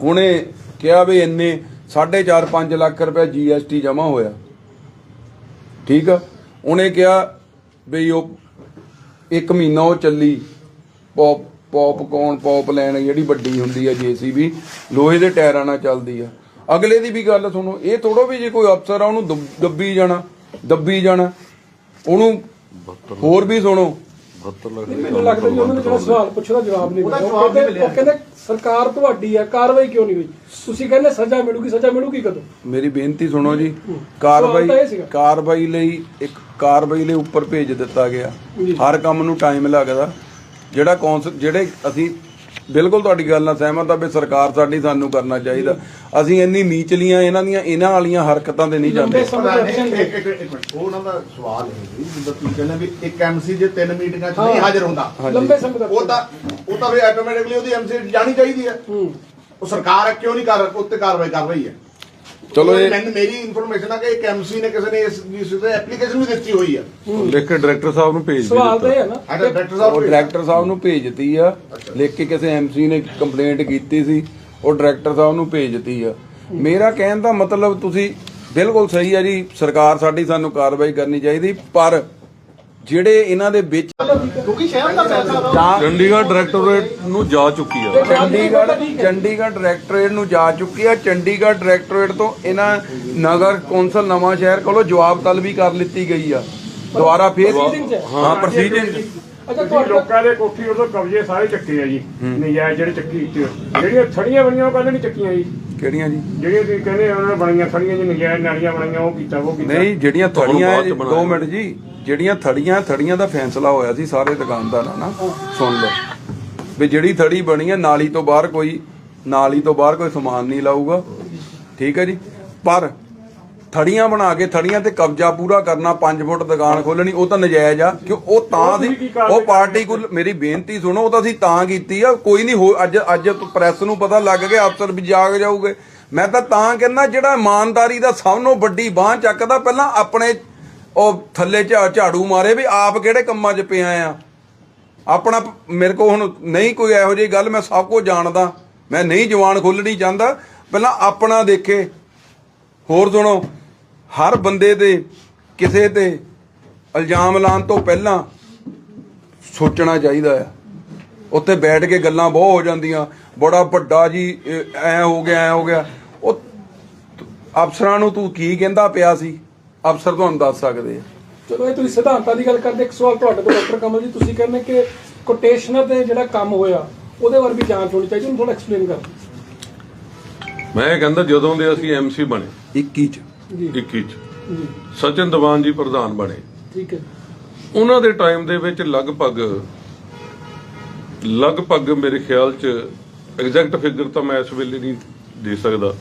ਉਹਨੇ ਕਿਹਾ ਵੀ ਇੰਨੇ 4.5 5 ਲੱਖ ਰੁਪਏ ਜੀਐਸਟੀ ਜਮ੍ਹਾਂ ਹੋਇਆ। ਠੀਕ ਆ? ਉਹਨੇ ਕਿਹਾ ਵੀ ਉਹ ਇੱਕ ਮਹੀਨਾ ਉਹ ਚੱਲੀ। ਪੌਪ ਪੌਪਕੌਰਨ ਪੌਪ ਲੈਣ ਜਿਹੜੀ ਵੱਡੀ ਹੁੰਦੀ ਆ ਜੀਸੀਬੀ ਲੋਹੇ ਦੇ ਟਾਇਰਾਂ ਨਾਲ ਚੱਲਦੀ ਆ। ਅਗਲੇ ਦੀ ਵੀ ਗੱਲ ਸੁਣੋ, ਇਹ ਥੋੜੋ ਵੀ ਜੇ ਕੋਈ ਅਫਸਰ ਆ ਉਹਨੂੰ ਦੱਬ- ਦੱਬੀ ਜਾਣਾ ਦੱਬੀ ਜਾਣਾ। ਉਹਨੂੰ ਹੋਰ ਵੀ ਸੁਣੋ। 72 ਲੱਖ ਮੈਨੂੰ ਲੱਗਦਾ ਜੀ ਉਹਨਾਂ ਨੇ ਜਿਹੜਾ ਸਵਾਲ ਪੁੱਛਿਆ ਉਹਦਾ ਜਵਾਬ ਨਹੀਂ ਉਹਦਾ ਮਿਲਿਆ ਜਵਾਬ ਉਹ ਨਹੀਂ ਕਹਿੰਦੇ ਮਿਲਿਆ। ਉਹ ਕਹਿੰਦੇ ਸਰਕਾਰ ਤੁਹਾਡੀ ਹੈ ਕਾਰਵਾਈ ਕਿਉਂ ਨਹੀਂ ਹੋਈ ਤੁਸੀਂ ਕਹਿੰਦੇ ਸਜ਼ਾ ਮਿਲੂਗੀ ਸਜ਼ਾ ਮਿਲੂਗੀ ਕਦੋਂ ਮੇਰੀ ਬੇਨਤੀ ਸੁਣੋ ਜੀ ਕਾਰਵਾਈ ਤਾਂ ਇਹ ਸੀਗਾ। ਕਾਰਵਾਈ ਲਈ ਇੱਕ ਕਾਰਵਾਈ ਲਈ ਉੱਪਰ ਭੇਜ ਦਿੱਤਾ ਗਿਆ। ਹਰ ਕੰਮ ਨੂੰ ਟਾਈਮ ਲੱਗਦਾ ਜਿਹੜਾ ਕੌਂਸਲ ਜਿਹੜੇ ਅਸੀਂ ਬਿਲਕੁਲ ਤੁਹਾਡੀ ਗੱਲ ਨਾਲ ਸਹਿਮਤ ਆ ਵੀ ਸਰਕਾਰ ਸਾਡੀ ਸਾਨੂੰ ਕਰਨਾ ਚਾਹੀਦਾ। ਅਸੀਂ ਇੰਨੀ ਨੀਚਲੀਆਂ ਇਹਨਾਂ ਦੀਆਂ ਇਹਨਾਂ ਵਾਲੀਆਂ ਹਰਕਤਾਂ ਤੇ ਨਹੀਂ ਜਾਂਦੇ। ਉਹ ਉਹਨਾਂ ਦਾ ਸਵਾਲ ਹੈ ਜੀ ਜਿੱਦਾਂ ਤੁਸੀਂ ਕਹਿੰਦੇ ਵੀ ਇੱਕ ਐਮਸੀ ਜੇ ਤਿੰਨ ਮੀਟਿੰਗਾਂ 'ਚ ਨਹੀਂ ਹਾਜ਼ਰ ਹੁੰਦਾ। ਲੰਬੇ ਸਮੇਂ ਤੱਕ ਉਹ ਤਾਂ ਉਹ ਤਾਂ ਵੀ ਆਟੋਮੈਟਿਕਲੀ ਉਹਦੀ ਐਮਸੀ ਜਾਣੀ ਚਾਹੀਦੀ ਹੈ। ਹੂੰ। ਉਹ ਸਰਕਾਰ ਕਿਉਂ ਨਹੀਂ ਕਰ ਉੱਤੇ ਕਾਰਵਾਈ ਕਰ ਰਹੀ ਹੈ? ਚਲੋ ਇਹ ਮੈਨੂੰ ਮੇਰੀ ਇਨਫੋਰਮੇਸ਼ਨ ਆ ਕਿ ਇੱਕ ਐਮਸੀ ਨੇ ਕਿਸੇ ਨੇ ਇਸ ਇਸ ਤੇ ਐਪਲੀਕੇਸ਼ਨ ਵੀ ਦਿੱਤੀ ਹੋਈ ਹੈ। ਲਿਖ ਕੇ ਡਾਇਰੈਕਟਰ ਸਾਹਿਬ ਨੂੰ ਭੇਜ ਸਵਾਲ ਤਾਂ ਇਹ ਦਿੱਤਾ ਹੈ ਨਾ ਸਾਡਾ ਡਾਇਰੈਕਟਰ ਸਾਹਿਬ ਉਹ ਭੇਜ- ਡਾਇਰੈਕਟਰ ਸਾਹਿਬ ਨੂੰ ਭੇਜਤੀ ਆ। ਲਿਖ ਕੇ ਕਿਸੇ ਐਮਸੀ ਨੇ ਕੰਪਲੇਂਟ ਕੀਤੀ ਸੀ ਉਹ ਡਾਇਰੈਕਟਰ ਸਾਹਿਬ ਨੂੰ ਭੇਜਤੀ ਆ। ਮੇਰਾ ਕਹਿਣ ਦਾ ਮਤਲਬ ਤੁਸੀਂ ਬਿਲਕੁਲ ਸਹੀ ਆ ਜੀ। ਸਰਕਾਰ ਸਾਡੀ ਸਾਨੂੰ ਕਾਰਵਾਈ ਕਰਨੀ ਚਾਹੀਦੀ ਪਰ ਜਿਹੜੇ ਇਹਨਾਂ ਦੇ ਵਿੱਚ ਕਿਉਂਕਿ ਸ਼ਹਿਰ ਦਾ ਪੈਸਾ ਜਾਂ ਚੰਡੀਗੜ੍ਹ ਡਾਇਰੈਕਟੋਰੇਟ ਨੂੰ ਜਾ ਚੁੱਕੀ ਆ। ਚੰਡੀਗੜ੍ਹ ਚੰਡੀਗੜ੍ਹ ਡਾਇਰੈਕਟੋਰੇਟ ਨੂੰ ਜਾ ਚੁੱਕੀ ਆ। ਚੰਡੀਗੜ੍ਹ ਡਾਇਰੈਕਟੋਰੇਟ ਤੋਂ ਇਹਨਾਂ ਨਗਰ ਕੌਂਸਲ ਨਵਾਂ ਸ਼ਹਿਰ ਕੋਲੋਂ ਜਵਾਬ ਤਲਬੀ ਕਰ ਲਿੱਤੀ ਗਈ ਆ। ਦੁਬਾਰਾ ਫੇਰ ਹੈ। ਅੱਛਾ ਤੁਸੀਂ ਲੋਕਾਂ ਦੇ ਕੋਠੀ ਉਦੋਂ ਕਬਜ਼ੇ ਸਾਰੇ ਚੱਕੇ ਆ ਜੀ। ਨਜਾਇਜ਼ ਜਿਹੜੇ ਚੱਕੀ ਚ ਜਿਹੜੀਆਂ ਥੜੀਆਂ ਬਣੀਆਂ ਉਹ ਕਹਿੰਦੇ ਨਹੀਂ ਚੱਕੀਆਂ ਜੀ। ਕਿਹੜੀਆਂ ਜੀ? ਜਿਹੜੀਆਂ ਤੁਸੀਂ ਕਹਿੰਦੇ ਉਹਨਾਂ ਨੇ ਬਣੀਆਂ ਥੜੀਆਂ ਜੀ ਨਜਾਇਜ਼ ਨਾਲੀਆਂ ਬਣੀਆਂ ਉਹ ਕੀਤਾ ਉਹ ਕੀਤਾ। ਨਹੀਂ ਜਿਹੜੀਆਂ ਥੜੀਆਂ ਬਾਅਦ ਚ ਹੈ- ਬਣਾਇਆ। ਦੋ ਮਿੰਟ ਜੀ। ਜਿਹੜੀਆਂ ਥੜੀਆਂ ਥੜੀਆਂ ਦਾ ਫੈਸਲਾ ਹੋਇਆ ਸੀ ਸਾਰੇ ਦੁਕਾਨਦਾਰਾਂ ਨਾਲ ਸੁਣ ਲਓ। ਵੀ ਜਿਹੜੀ ਥੜੀ ਬਣੀ ਹੈ ਨਾਲੀ ਤੋਂ ਬਾਹਰ ਕੋਈ ਨਾਲੀ ਤੋਂ ਬਾਹਰ ਕੋਈ ਸਮਾਨ ਨਹੀਂ ਲਾਊਗਾ। ਠੀਕ ਹੈ ਜੀ? ਪਰ ਥੜੀਆਂ ਬਣਾ ਕੇ ਥੜੀਆਂ ਤੇ ਕਬਜ਼ਾ ਪੂਰਾ ਕਰਨਾ 5 ਫੁੱਟ ਦੁਕਾਨ ਖੋਲਣੀ ਉਹ ਤਾਂ ਨਜਾਇਜ਼ ਆ ਕਿ ਉਹ ਤਾਂ ਕਾਰਵਾਈ ਉਹ ਪਾਰਟੀ ਕੋਲ ਮੇਰੀ ਬੇਨਤੀ ਸੁਣੋ ਉਹ ਤਾਂ ਅਸੀਂ ਤਾਂ ਕੀਤੀ ਆ ਕੋਈ ਨਹੀਂ ਹੋ ਅੱਜ ਅੱਜ ਪ੍ਰੈਸ ਨੂੰ ਪਤਾ ਲੱਗ ਗਿਆ ਅਫਸਰ ਵੀ ਜਾਗ ਜਾਊਗੇ। ਮੈਂ ਤਾਂ ਤਾਂ ਕਹਿੰਦਾ ਜਿਹੜਾ ਇਮਾਨਦਾਰੀ ਦਾ ਸਭ ਤੋਂ ਵੱਡੀ ਬਾਹ ਚੱਕਦਾ ਪਹਿਲਾਂ ਆਪਣੇ ਉਹ ਥੱਲੇ ਝਾੜੂ ਮਾਰੇ ਵੀ ਆਪ ਕਿਹੜੇ ਕੰਮਾਂ 'ਚ ਪਿਆ ਆ। ਆਪਣਾ ਮੇਰੇ ਕੋ ਹੁਣ ਨਹੀਂ ਕੋਈ ਇਹੋ ਜਿਹੀ ਗੱਲ ਮੈਂ ਸਭ ਕੁਝ ਜਾਣਦਾ। ਮੈਂ ਨਹੀਂ ਜਵਾਨ ਖੋਲਣੀ ਚਾਹੁੰਦਾ ਪਹਿਲਾਂ ਆਪਣਾ ਦੇਖੇ। ਹੋਰ ਸੁਣੋ ਹਰ ਬੰਦੇ ਤੇ ਕਿਸੇ ਤੇ ਇਲਜ਼ਾਮ ਲਾਉਣ ਤੋਂ ਪਹਿਲਾਂ ਸੋਚਣਾ ਚਾਹੀਦਾ ਆ। ਉੱਥੇ ਬੈਠ ਕੇ ਗੱਲਾਂ ਬਹੁਤ ਹੋ ਜਾਂਦੀਆਂ। ਬੜਾ ਵੱਡਾ ਜੀ ਐ ਹੋ ਗਿਆ ਐ ਹੋ ਗਿਆ। ਉਹ ਅਫਸਰਾਂ ਨੂੰ ਤੂੰ ਕੀ ਕਹਿੰਦਾ ਪਿਆ ਸੀ? ਅਫਸਰ ਤੁਹਾਨੂੰ ਦੱਸ ਸਕਦੇ ਆ। ਚਲੋ ਇਹ ਤੁਸੀਂ ਸਿਧਾਂਤਾਂ ਦੀ ਗੱਲ ਕਰਦੇ ਇੱਕ ਸਵਾਲ ਤੁਹਾਡੇ ਤੋਂ ਡਾਕਟਰ ਕਮਲ ਜੀ ਤੁਸੀਂ ਕਹਿੰਦੇ ਕਿ ਕੋਟੇਸ਼ਨਰ ਤੇ ਜਿਹੜਾ ਕੰਮ ਹੋਇਆ ਉਹਦੇ ਬਾਰੇ ਵੀ ਜਾਂਚ ਹੋਣੀ ਚਾਹੀਦੀ ਉਹਨੂੰ ਥੋੜਾ ਐਕਸਪਲੇਨ ਕਰ ਮੈਂ ਕਹਿੰਦਾ ਜਦੋਂ ਦੇ ਅਸੀਂ ਐਮਸੀ ਬਣੇ 21 ਚ। 21 ਚ। ਸਚਿਨ ਦੀਵਾਨ ਜੀ ਪ੍ਰਧਾਨ ਬਣੇ। ਠੀਕ ਹੈ। ਉਹਨਾਂ ਦੇ ਟਾਈਮ ਦੇ ਵਿੱਚ ਲਗਭਗ ਲਗਭਗ ਮੇਰੇ ਖਿਆਲ ਚ ਐਗਜ਼ੈਕਟ ਫਿਗਰ ਤਾਂ ਮੈਂ ਇਸ ਵੇਲੇ ਨਹੀਂ ਦੇ ਸਕਦਾ।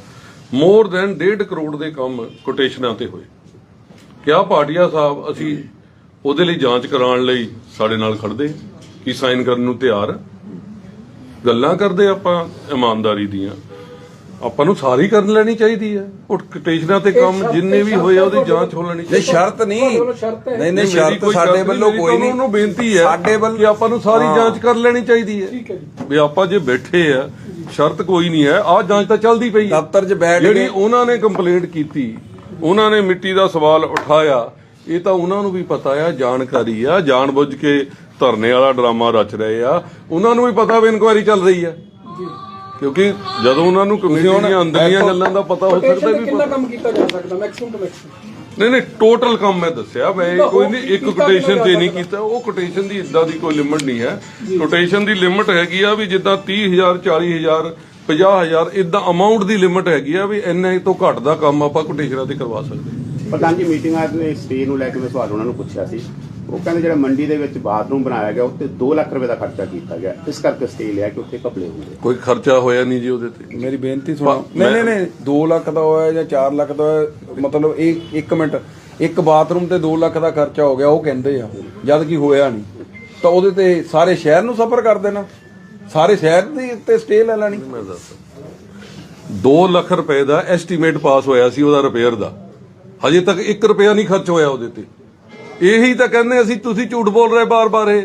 ਮੋਰ ਦੈਨ 1.5 ਕਰੋੜ ਦੇ ਕੰਮ ਕੋਟੇਸ਼ਨਾਂ ਤੇ ਹੋਏ। ਕਿਆ ਭਾਟੀਆ ਸਾਹਿਬ ਅਸੀਂ ਉਹਦੇ ਲਈ ਜਾਂਚ ਕਰਾਉਣ ਲਈ ਸਾਡੇ ਨਾਲ ਖੜਦੇ ਕੀ ਸਾਈਨ ਕਰਨ ਨੂੰ ਤਿਆਰ? ਗੱਲਾਂ ਕਰਦੇ ਆਪਾਂ ਇਮਾਨਦਾਰੀ ਦੀਆਂ। ਆਪਾਂ ਨੂੰ ਸਾਰੀ ਕਰਨ ਲੈਣੀ ਚਾਹੀਦੀ ਹੈ। ਉਹ ਕੋਟੇਸ਼ਨਾਂ ਤੇ ਕੰਮ ਸ਼ਰਤ- ਜਿੰਨੇ ਵੀ ਹੋਏ ਆ ਉਹਦੀ ਹੈ ਜਾਂਚ ਹੋ ਲੈਣੀ ਨਹੀਂ ਸ਼ਰਤ ਨਹੀਂ। ਤੁਹਾਡੇ ਵੱਲੋਂ ਸ਼ਰਤ ਹੈ। ਨਹੀਂ ਨਹੀਂ ਸ਼ਰਤ ਕੋਈ ਸਾਡੇ ਵੱਲੋਂ ਕੋਈ ਨਹੀਂ। ਉਹਨੂੰ ਬੇਨਤੀ ਹੈ ਸਾਡੇ ਵੱਲ ਕਿ ਆਪਾਂ ਨੂੰ ਸਾਰੀ ਹਾਂ। ਜਾਂਚ ਕਰ ਲੈਣੀ ਚਾਹੀਦੀ ਹੈ। ਠੀਕ ਹੈ ਜੀ। ਵੀ ਆਪਾਂ ਜੇ ਬੈਠੇ ਆ ਸ਼ਰਤ ਕੋਈ ਨਹੀਂ ਹੈ। ਆਹ ਜਾਂਚ ਤਾਂ ਚੱਲਦੀ ਪਈ ਹੈ। ਦਫ਼ਤਰ 'ਚ ਬੈਠ ਜਿਹੜੀ ਕੇ- ਉਹਨਾਂ ਨੇ ਕੰਪਲੇਂਟ ਕੀਤੀ ਉਹਨਾਂ ਨੇ ਮਿੱਟੀ ਦਾ ਸਵਾਲ ਉਠਾਇਆ ਇਹ ਤਾਂ ਉਹਨਾਂ ਨੂੰ ਵੀ ਪਤਾ ਆ ਜਾਣਕਾਰੀ ਆ ਜਾਣਬੁੱਝ ਕੇ ਧਰਨੇ ਵਾਲਾ ਡਰਾਮਾ ਰਚ ਰਹੇ ਆ। ਉਹਨਾਂ ਨੂੰ ਵੀ ਪਤਾ ਵੀ ਇਨਕੁਆਇਰੀ ਚੱਲ ਰਹੀ ਆ ਜੀ। ਕਿਉਂਕਿ ਜਦੋਂ ਉਹਨਾਂ ਨੂੰ ਕਮੇਟੀ ਦੀਆਂ ਅੰਦਰਲੀਆਂ ਗੱਲਾਂ ਦਾ ਪਤਾ ਹੋ ਸਕਦਾ ਵੀ ਕਿੰਨਾ ਕੰਮ ਕੀਤਾ ਜਾ ਸਕਦਾ? ਮੈਕਸਿਮਮ ਤੋਂ ਮੈਕਸਿਮਮ ਨਹੀਂ ਨਹੀਂ ਟੋਟਲ ਕੰਮ ਮੈਂ ਦੱਸਿਆ ਮੈਂ ਕੋਈ ਨਹੀਂ ਇੱਕ ਕੋਟੇਸ਼ਨ ਤੇ ਨਹੀਂ ਕੀਤਾ ਉਹ ਕੋਟੇਸ਼ਨ ਦੀ ਇਦਾਂ ਦੀ ਕੋਈ ਲਿਮਟ ਨਹੀਂ ਹੈ। ਕੋਟੇਸ਼ਨ ਦੀ ਲਿਮਟ ਹੈਗੀ ਆ ਵੀ ਜਿੱਦਾਂ 30000 40000 50000 ਇਦਾਂ ਅਮਾਉਂਟ ਦੀ ਲਿਮਟ ਹੈਗੀ ਆ ਵੀ ਇੰਨੇ ਤੋਂ ਘੱਟ ਦਾ ਕੰਮ ਆਪਾਂ ਕੋਟੇਸ਼ਨਾਂ ਤੇ ਕਰਵਾ ਸਕਦੇ ਪ੍ਰਧਾਨ ਜੀ ਮੀਟਿੰਗ ਨੇ ਸਟੇ ਨੂੰ ਲੈ ਕੇ ਮੈਂ ਸਵਾਲ ਉਹਨਾਂ ਨੂੰ ਪੁੱਛਿਆ ਸੀ। ਉਹ ਕਹਿੰਦੇ ਜਿਹੜਾ ਮੰਡੀ ਦੇ ਵਿੱਚ ਬਾਥਰੂਮ ਬਣਾਇਆ ਗਿਆ ਉੱਤੇ 2 ਲੱਖ ਰੁਪਏ ਦਾ ਖਰਚਾ ਕੀਤਾ ਗਿਆ। ਇਸ ਕਰਕੇ ਸਟੇ ਲਿਆ ਕਿ ਉੱਥੇ ਕਪੜੇ ਹੁੰਦੇ ਕੋਈ ਖਰਚਾ ਹੋਇਆ ਨਹੀਂ ਜੀ ਉਹਦੇ ਤੇ? ਮੇਰੀ ਬੇਨਤੀ ਸੁਣੋ। ਨਹੀਂ ਨਹੀਂ ਨਹੀਂ 2 ਲੱਖ ਦਾ ਹੋਇਆ ਜਾਂ 4 ਲੱਖ ਦਾ ਹੋਇਆ ਮਤਲਬ ਇਹ ਇੱਕ ਮਿੰਟ। ਇੱਕ ਬਾਥਰੂਮ ਤੇ 2 ਲੱਖ ਦਾ ਖਰਚਾ ਹੋ ਗਿਆ ਉਹ ਕਹਿੰਦੇ ਆ। ਜਦ ਕਿ ਹੋਇਆ ਨਹੀਂ। ਤਾਂ ਉਹਦੇ ਤੇ ਸਾਰੇ ਸ਼ਹਿਰ ਨੂੰ ਸਫਰ ਕਰ ਦੇਣਾ। ਸਾਰੇ ਸ਼ਹਿਰ ਦੀ ਤੇ ਸਟੇ ਲੈ ਲੈਣੀ। ਮੈਂ ਦੱਸ 2 ਲੱਖ ਰੁਪਏ ਦਾ ਐਸਟੀਮੇਟ ਪਾਸ ਹੋਇਆ ਸੀ ਉਹਦਾ ਰਿਪੇਅਰ ਦਾ। ਹਜੇ ਤੱਕ 1 ਰੁਪਿਆ ਨਹੀਂ ਖਰਚ ਹੋਇਆ ਉਹਦੇ ਤੇ। ਇਹੀ ਤਾਂ ਕਹਿੰਦੇ ਅਸੀਂ ਤੁਸੀਂ ਝੂਠ ਬੋਲ ਰਹੇ ਬਾਰ-ਬਾਰ ਇਹ।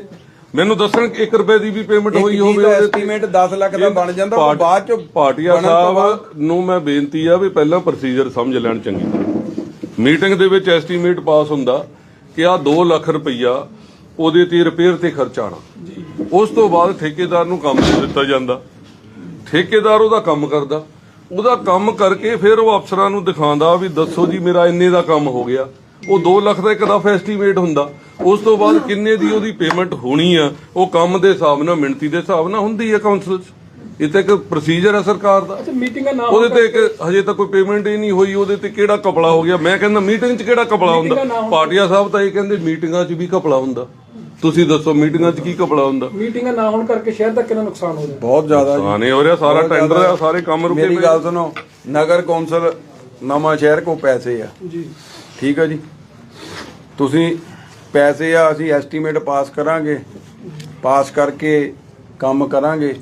ਮੈਨੂੰ ਦੱਸਣ 1 ਰੁਪਏ ਦੀ ਵੀ ਪੇਮੈਂਟ ਹੋਈ ਹੋਵੇ। ਐਸਟੀਮੇਟ 10 ਲੱਖ ਦਾ ਬਣ ਜਾਂਦਾ ਉਹ ਬਾਅਦ ਚ ਬਾਅਦ- ਸਾਹਿਬ ਨੂੰ ਮੈਂ ਬੇਨਤੀ ਆ ਵੀ ਪਹਿਲਾਂ ਪ੍ਰੋਸੀਜਰ ਸਮਝ ਲੈਣ ਚੰਗੀ ਤਰ੍ਹਾਂ। ਮੀਟਿੰਗ ਦੇ ਵਿੱਚ ਐਸਟੀਮੇਟ ਪਾਸ ਹੁੰਦਾ ਕਿ ਆ 2 ਲੱਖ ਰੁਪਈਆ ਉਹਦੇ ਤੇ ਰਿਪੇਅਰ ਤੇ ਖਰਚ ਆਣਾ ਉਸ ਤੋਂ ਬਾਅਦ ਠੇਕੇਦਾਰ ਨੂੰ ਕੰਮ ਦਿੱਤਾ ਜਾਂਦਾ। ਠੇਕੇਦਾਰ ਉਹਦਾ ਕੰਮ ਕਰਦਾ। ਉਹਦਾ ਕੰਮ ਕਰਕੇ ਫਿਰ ਉਹ ਅਫਸਰਾਂ ਨੂੰ ਦਿਖਾਉਂਦਾ ਵੀ ਦੱਸੋ ਜੀ ਮੇਰਾ ਇੰਨੇ ਦਾ ਕੰਮ ਹੋ ਗਿਆ। ਉਹ 2 ਲੱਖ ਦਾ ਇੱਕ ਦਫਾ ਐਸਟੀਮੇਟ ਹੁੰਦਾ। ਉਸ ਤੋਂ ਬਾਅਦ ਕਿੰਨੇ ਦੀ ਉਹਦੀ ਪੇਮੈਂਟ ਹੋਣੀ ਆ ਉਹ ਕੰਮ ਦੇ ਹਿਸਾਬ ਨਾਲ ਮਿਣਤੀ ਦੇ ਹਿਸਾਬ ਨਾਲ ਹੁੰਦੀ ਆ ਕਾਉਂਸਲ 'ਚ। ਇਹ ਤਾਂ ਇੱਕ ਪ੍ਰੋਸੀਜਰ ਹੈ ਸਰਕਾਰ ਦਾ। ਅੱਛਾ ਮੀਟਿੰਗਾਂ ਨਾ ਉਹਦੇ ਹੋਣ ਤੇ ਇੱਕ ਹਜੇ ਤੱਕ ਕੋਈ ਪੇਮੈਂਟ ਹੀ ਨਹੀਂ ਹੋਈ ਉਹਦੇ ਤੇ ਕਿਹੜਾ ਕਪੜਾ ਹੋ ਗਿਆ? ਮੈਂ ਕਹਿੰਦਾ ਮੀਟਿੰਗ 'ਚ ਕਿਹੜਾ ਕਪੜਾ ਹੁੰਦਾ? ਪਾਟਿਆ ਸਾਹਿਬ ਤਾਂ ਇਹ ਕਹਿੰਦੇ ਮੀਟਿੰਗਾਂ 'ਚ ਵੀ ਕਪੜਾ ਹੁੰਦਾ। ਤੁਸੀਂ ਦੱਸੋ ਮੀਟਿੰਗਾਂ 'ਚ ਕੀ ਕਪੜਾ ਹੁੰਦਾ? ਮੀਟਿੰਗਾਂ ਨਾ ਹੋਣ ਕਰਕੇ ਸ਼ਹਿਰ ਦਾ ਕਿੰਨਾ ਨੁਕਸਾਨ ਹੋ ਰਿਹਾ। ਬਹੁਤ ਜ਼ਿਆਦਾ ਜੀ। ਆਨੇ ਹੋ ਰਿਹਾ ਸਾਰਾ ਟੈਂਡਰ। ਆ ਸਾਰੇ ਕੰਮ ਰੁਕੇ ਮੇਰੀ ਗੱਲ ਸੁਣੋ ਨਗਰ ਕੌਂਸਲ ਨਵਾਂ ਸ਼ਹਿਰ ਕੋ ਪੈਸੇ ਆ। ਜੀ। ਠੀਕ ਆ ਜੀ। ਤੁਸੀਂ ਪੈਸੇ ਆ, ਅਸੀਂ ਐਸਟੀਮੇਟ ਪਾਸ ਕਰਾਂਗੇ। ਪਾਸ ਕਰਕੇ ਕੰਮ ਕਰਾਂਗੇ।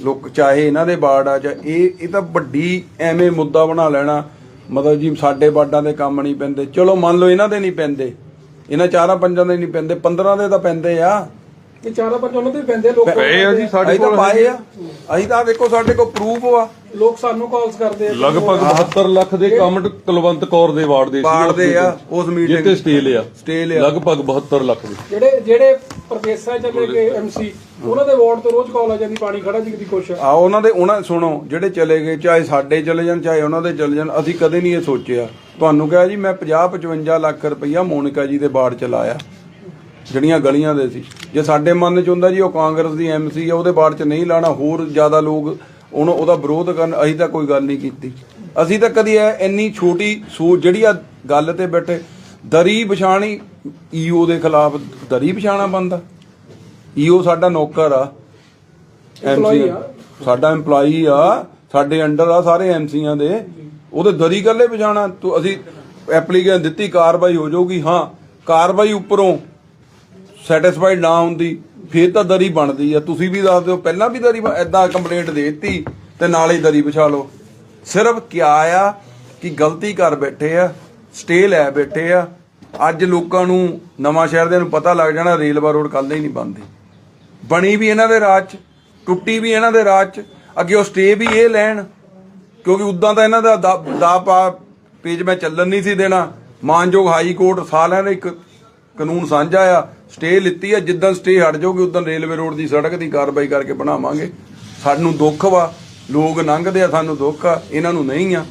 ਲੋਕ ਚਾਹੇ ਇਹਨਾਂ ਦੇ ਬਾੜ ਆ ਜਾਂ ਇਹ ਇਹ ਤਾਂ ਵੱਡੀ ਐਵੇਂ ਮੁੱਦਾ ਬਣਾ ਲੈਣਾ। ਮਤਲਬ ਜੀ ਸਾਡੇ ਬਾਡਾਂ ਦੇ ਕੰਮ ਨਹੀਂ ਪੈਂਦੇ। ਚਲੋ ਮੰਨ ਲਓ ਇਹਨਾਂ ਦੇ ਨਹੀਂ ਪੈਂਦੇ। ਇਹਨਾਂ ਚਾਰਾਂ ਪੰਜਾਂ ਦੇ ਨਹੀਂ ਪੈਂਦੇ। 15 ਦੇ ਤਾਂ ਪੈਂਦੇ ਆ। ਇਹ ਚਾਰਾ ਪੰਜ ਉਹਨਾਂ ਦੇ ਪੈਂਦੇ ਲੋਕ ਪਏ ਆ ਜੀ ਸਾਡੇ ਅਸੀਂ ਤਾਂ ਕੋਲ ਪਾਏ ਆ। ਅਸੀਂ ਤਾਂ ਦੇਖੋ ਸਾਡੇ ਕੋਲ ਪ੍ਰੂਫ ਆ ਲੋਕ ਸਾਨੂੰ ਕਾਲਸ ਕਰਦੇ ਆ। ਕਿ ਲਗਭਗ 72 ਲੱਖ ਦੇ ਕੰਮ ਕੁਲਵੰਤ ਕੌਰ ਦੇ ਵਾਰਡ ਦੇ ਸੀ ਵਾਰਡ ਦੇ ਆ, ਉਸ meeting- ਜਿੱਤੇ ਸਟੇ ਲਿਆ। Stay ਲਿਆ। ਲਗਭਗ 72 ਲੱਖ ਦੇ। ਜਿਹੜੇ ਜਿਹੜੇ ਪ੍ਰਦੇਸ਼ਾਂ ਚ ਚਲੇ ਗਏ ਐਮਸੀ ਉਹਨਾਂ ਦੇ ਵਾਰਡ ਤੋਂ ਰੋਜ਼ ਕਾਲ ਆ ਜਾਂਦੀ ਪਾਣੀ ਖੜਾ ਜੀ ਦੀ ਕੋਸ਼ਿਸ਼। ਆ ਉਹਨਾਂ ਦੇ ਉਹਨਾਂ ਸੁਣੋ ਜਿਹੜੇ ਚਲੇ ਗਏ ਚਾਹੇ ਸਾਡੇ ਚਲੇ ਜਾਣ ਚਾਹੇ ਉਹਨਾਂ ਦੇ ਚਲੇ ਜਾਣ ਅਸੀਂ ਕਦੇ ਨਹੀਂ ਇਹ ਸੋਚਿਆ। ਤੁਹਾਨੂੰ ਕਿਹਾ ਜੀ ਮੈਂ 50 55 ਲੱਖ ਰੁਪਈਆ ਮੋਨਿਕਾ ਜੀ ਦੇ ਬਾੜ ਚ ਲਾਇਆ। ਜਿਹੜੀਆਂ ਗਲੀਆਂ ਦੇ ਸੀ। ਜੇ ਸਾਡੇ ਮਨ ਚ ਹੁੰਦਾ ਜੀ ਉਹ ਕਾਂਗਰਸ ਦੀ ਐਮਸੀ ਆ ਉਹਦੇ ਬਾੜ ਚ ਨਹੀਂ ਲਾਣਾ ਹੋਰ ਜ਼ਿਆਦਾ ਲੋਕ ਉਹਨੂੰ ਉਹਦਾ ਵਿਰੋਧ ਕਰਨ ਅਸੀਂ ਤਾਂ ਕੋਈ ਗੱਲ ਨਹੀਂ ਕੀਤੀ। ਅਸੀਂ ਤਾਂ ਕਦੀ ਇਹ ਇੰਨੀ ਛੋਟੀ ਸੋਚ ਜਿਹੜੀ ਆ ਗੱਲ ਤੇ ਬੈਠੇ ਦਰੀ ਵਿਛਾਣੀ ਈਓ ਦੇ ਖਿਲਾਫ ਦਰੀ ਵਿਛਾਣਾ ਬੰਦਾ। ਈਓ ਸਾਡਾ ਨੌਕਰ ਆ ਆ। ਸਾਡਾ EMPLOYEE ਆ ਸਾਡੇ ਅੰਡਰ ਆ ਸਾਰੇ ਐਮਸੀਆਂ ਦੇ। ਉਹਦੇ ਦਰੀ ਗੱਲੇ ਵਜਾਣਾ ਤੂੰ ਅਸੀਂ ਐਪਲੀਕੇਸ਼ਨ ਦਿੱਤੀ ਕਾਰਵਾਈ ਹੋ ਜਾਊਗੀ। ਹਾਂ ਕਾਰਵਾਈ ਉੱਪਰੋਂ ਸੈਟੀਸਫਾਈਡ ਨਾ ਹੁੰਦੀ, ਫੇਰ ਤਾਂ ਦਰੀ ਬਣਦੀ ਆ। ਤੁਸੀਂ ਵੀ ਦੱਸ ਦਿਓ ਪਹਿਲਾਂ ਵੀ ਦਰੀ ਐਦਾਂ ਕੰਪਲੇਂਟ ਦੇ ਦਿੱਤੀ ਤੇ ਨਾਲ ਹੀ ਦਰੀ ਵਿਛਾ ਲਓ। ਸਿਰਫ ਕਿਆ ਆ ਕਿ ਗਲਤੀ ਕਰ ਬੈਠੇ ਆ ਸਟੇ ਲੈ ਬੈਠੇ ਆ। ਅੱਜ ਲੋਕਾਂ ਨੂੰ, ਨਵਾਂ ਸ਼ਹਿਰ ਦੇ ਨੂੰ ਪਤਾ ਲੱਗ ਜਾਣਾ, ਰੇਲਵਾ ਰੋਡ ਕੱਲ ਹੀ ਨਹੀਂ ਬਣਦੀ। ਬਣੀ ਵੀ ਇਹਨਾਂ ਦੇ ਰਾਜ ਚ, ਟੁੱਟੀ ਵੀ ਇਹਨਾਂ ਦੇ ਰਾਜ ਚ, ਅੱਗੇ ਉਹ ਸਟੇ ਵੀ ਇਹ ਲੈਣ। ਕਿਉਂਕਿ ਉਦਾਂ ਤਾਂ ਇਹਨਾਂ ਦਾ ਦਾ ਦਾ ਪਾ ਪੇਜ ਮੈਂ ਚੱਲਣ ਨਹੀਂ ਸੀ ਦੇਣਾ। ਮਾਨਯੋਗ ਹਾਈ ਕੋਰਟ ਸਾਲਿਆਂ ਨੇ ਇੱਕ ਕਾਨੂੰਨ ਸਾਂਝਾ ਆ, ਸਟੇ ਲਿੱਤੀ ਆ ਜਿੱਦਾਂ ਸਟੇ ਹਟ ਜਾਊਗੀ, ਉਦੋਂ ਰੇਲਵੇ ਰੋਡ ਦੀ ਸੜਕ ਦੀ ਕਾਰਵਾਈ ਕਰਕੇ ਬਣਾਵਾਂਗੇ। ਸਾਨੂੰ ਦੁੱਖ ਵਾ, ਲੋਕ ਲੰਘਦੇ ਆ, ਸਾਨੂੰ ਦੁੱਖ ਆ, ਇਹਨਾਂ ਨੂੰ ਨਹੀਂ ਆ।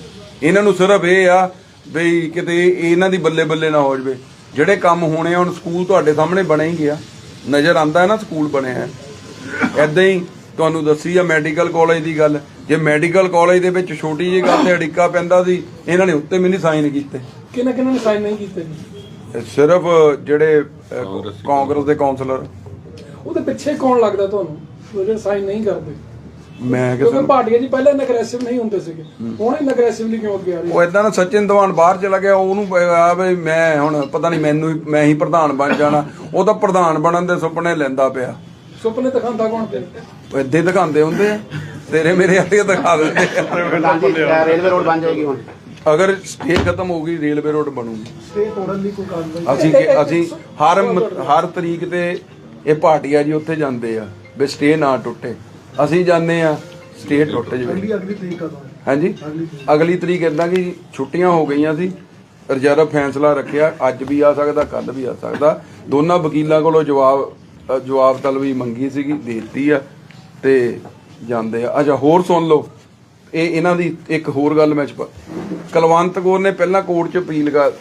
ਇਹਨਾਂ ਨੂੰ ਸਿਰਫ ਇਹ ਆ ਬਈ ਕਿਤੇ ਇਹਨਾਂ ਦੀ ਬੱਲੇ ਬੱਲੇ ਨਾ ਹੋ ਜਵੇ। ਜਿਹੜੇ ਕੰਮ ਹੋਣੇ ਆ, ਹੁਣ ਸਕੂਲ ਤੁਹਾਡੇ ਸਾਹਮਣੇ ਬਣੇ ਹੀ ਗਿਆ ਨਜ਼ਰ ਆਂਦਾ ਹੈ ਨਾ ਸਕੂਲ ਬਣਿਆ। ਐਦਾਂ ਹੀ ਤੁਹਾਨੂੰ ਦੱਸੀ ਆ ਮੈਡੀਕਲ ਕਾਲਜ ਦੀ ਗੱਲ। ਜੇ ਮੈਡੀਕਲ ਕਾਲਜ ਦੇ ਵਿੱਚ ਛੋਟੀ ਜਿਹੀ ਗੱਲ ਤੇ ਅੜਿੱਕਾ ਪੈਂਦਾ ਸੀ, ਇਹਨਾਂ ਨੇ ਉੱਤੇ ਵੀ ਨਹੀਂ ਸਾਈਨ ਕੀਤੇ। ਕਿਹਨਾਂ ਕਿਹਨਾਂ ਨੇ ਸਾਈਨ ਨਹੀਂ ਕੀਤੇ ਜੀ? ਸਿਰਫ ਜਿਹੜੇ ਕਾਂਗਰਸ ਦੇ ਕਾਉਂਸਲਰ ਉਹਦੇ ਪਿੱਛੇ ਕੌਣ ਲੱਗਦਾ ਤੁਹਾਨੂੰ? ਉਹ ਜਿਹੜੇ ਸਾਈਨ ਨਹੀਂ ਕਰਦੇ। ਮੈਂ ਕਿਉਂਕਿ ਕਿਸੇ ਭਾਟੀਆ ਜੀ ਪਹਿਲਾਂ ਅਗਰੈਸਿਵ ਨਹੀਂ ਹੁੰਦੇ ਸੀਗੇ। ਹੁਣ ਇਹ ਅਗਰੈਸਿਵਲੀ ਕਿਉਂ ਅੱਗੇ ਆ ਰਹੇ? ਉਹ ਇਦਾਂ ਨਾ ਸਚਿਨ ਦਵਾਨ ਬਾਹਰ ਚਲਾ ਗਿਆ ਉਹਨੂੰ ਆ ਵੀ ਮੈਂ ਹੁਣ ਪਤਾ ਨਹੀਂ ਮੈਨੂੰ ਹੀ ਮੈਂ ਹੀ ਪ੍ਰਧਾਨ ਬਣ ਜਾਣਾ। ਉਹ ਤਾਂ ਪ੍ਰਧਾਨ ਬਣਨ ਦੇ ਸੁਪਨੇ ਲੈਂਦਾ ਪਿਆ। ਸੁਪਨੇ ਦਿਖਾਉਂਦਾ ਕੌਣ ਤੇ? ਇੱਦਾਂ ਦਿਖਾਉਂਦੇ ਹੁੰਦੇ ਆ। ਤੇਰੇ ਮੇਰੇ ਵਾਲੇ ਦਿਖਾ ਦਿੰਦੇ ਰੇਲਵੇ ਰੋਡ ਬਣ ਜਾਏਗੀ ਹੁਣ। ਅਗਰ ਸਟੇ ਖਤਮ ਹੋ ਗਈ ਰੇਲਵੇ ਰੋਡ ਬਣੂਗੀ। ਸਟੇ ਤੋੜਨ ਦੀ ਕੋਈ ਕਾਰਵਾਈ ਅਸੀਂ ਕਿ- ਅਸੀਂ ਹਰ ਮ- ਹਰ ਤਰੀਕ ਤੇ ਇਹ ਭਾਟੀਆ ਜੀ ਉੱਥੇ ਜਾਂਦੇ ਆ ਵੀ ਸਟੇ ਨਾ ਟੁੱਟੇ। ਅਸੀਂ ਜਾਂਦੇ ਆ ਸਟੇ ਟੁੱਟ ਜਵੇ। ਅਗਲੀ ਅਗਲੀ ਤਰੀਕ ਕਦੋਂ ਹੈ ਹਾਂਜੀ? ਅਗਲੀ ਤਰੀਕ। ਇਦਾਂ ਕਿ ਛੁੱਟੀਆਂ ਹੋ ਗਈਆਂ ਸੀ ਰਿਜ਼ਰਵ ਫੈਸਲਾ ਰੱਖਿਆ ਅੱਜ ਵੀ ਆ ਸਕਦਾ ਕੱਲ ਵੀ ਆ ਸਕਦਾ। ਦੋਨਾਂ ਵਕੀਲਾਂ ਕੋਲੋਂ ਜਵਾਬ ਅ, ਜਵਾਬ ਤਲਬੀ ਮੰਗੀ ਸੀਗੀ ਦੇ ਦਿੱਤੀ ਆ ਤੇ ਜਾਂਦੇ ਆ। ਅੱਛਾ ਹੋਰ ਸੁਣ ਲਓ। ਇਹ ਇਹਨਾਂ ਦੀ ਇੱਕ ਹੋਰ ਗੱਲ ਮੈਂ ਛਪਾ ਕਲਵੰਤ ਕੌਰ ਨੇ ਪਹਿਲਾਂ ਕੋਰਟ 'ਚ ਅਪੀਲ ਕਰ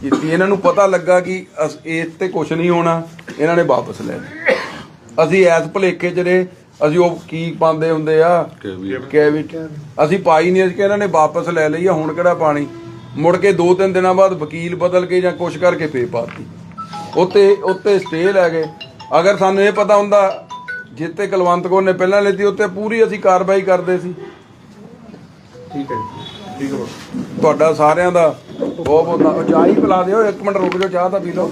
ਕੀਤੀ। ਇਹਨਾਂ ਨੂੰ ਪਤਾ ਲੱਗਾ ਕਿ ਅਸ- ਇਸ ਤੇ ਕੁਝ ਨਹੀਂ ਹੋਣਾ। ਇਹਨਾਂ ਨੇ ਵਾਪਸ ਲੈ ਲਈ ਅਸੀਂ ਐਸ ਭਲੇਖੇ 'ਚ ਰਹੇ। ਅਸੀਂ ਉਹ ਕੀ ਪਾਉਂਦੇ ਹੁੰਦੇ ਆ? ਕੈਵਿਟ ਅਸੀਂ ਪਾਈ ਨਹੀਂ ਅਸੀਂ ਕਿ ਇਹਨਾਂ ਨੇ ਵਾਪਸ ਲੈ ਲਈ ਆ ਹੁਣ ਕਿਹੜਾ ਪਾਣੀ? ਮੁੜ ਕੇ ਦੋ ਤਿੰਨ ਦਿਨਾਂ ਬਾਅਦ ਵਕੀਲ ਬਦਲ ਕੇ ਜਾਂ ਕੁਛ ਕਰਕੇ ਫੇਰ ਪਾਤੀ। ਉੱਤੇ ਉੱਤੇ ਸਟੇ ਲੈ ਗਏ। ਅਗਰ ਸਾਨੂੰ ਇਹ ਪਤਾ ਹੁੰਦਾ ਜਿੱਤੇ ਕੁਲਵੰਤ ਕੌਰ ਨੇ ਪਹਿਲਾਂ ਲੈਤੀ ਉੱਤੇ ਪੂਰੀ ਅਸੀਂ ਕਾਰਵਾਈ ਕਰਦੇ ਸੀ। ਠੀਕ ਹੈ ਜੀ। ਠੀਕ ਹੈ ਤੁਹਾਡਾ ਸਾਰਿਆਂ ਦਾ ਬਹੁਤ ਬਹੁਤ ਚਾਹ ਹੀ ਪਿਲਾ ਦਿਓ, ਇੱਕ ਮਿੰਟ ਰੁਕ ਜਾਓ, ਚਾਹ ਤਾਂ ਪੀ ਲਓ।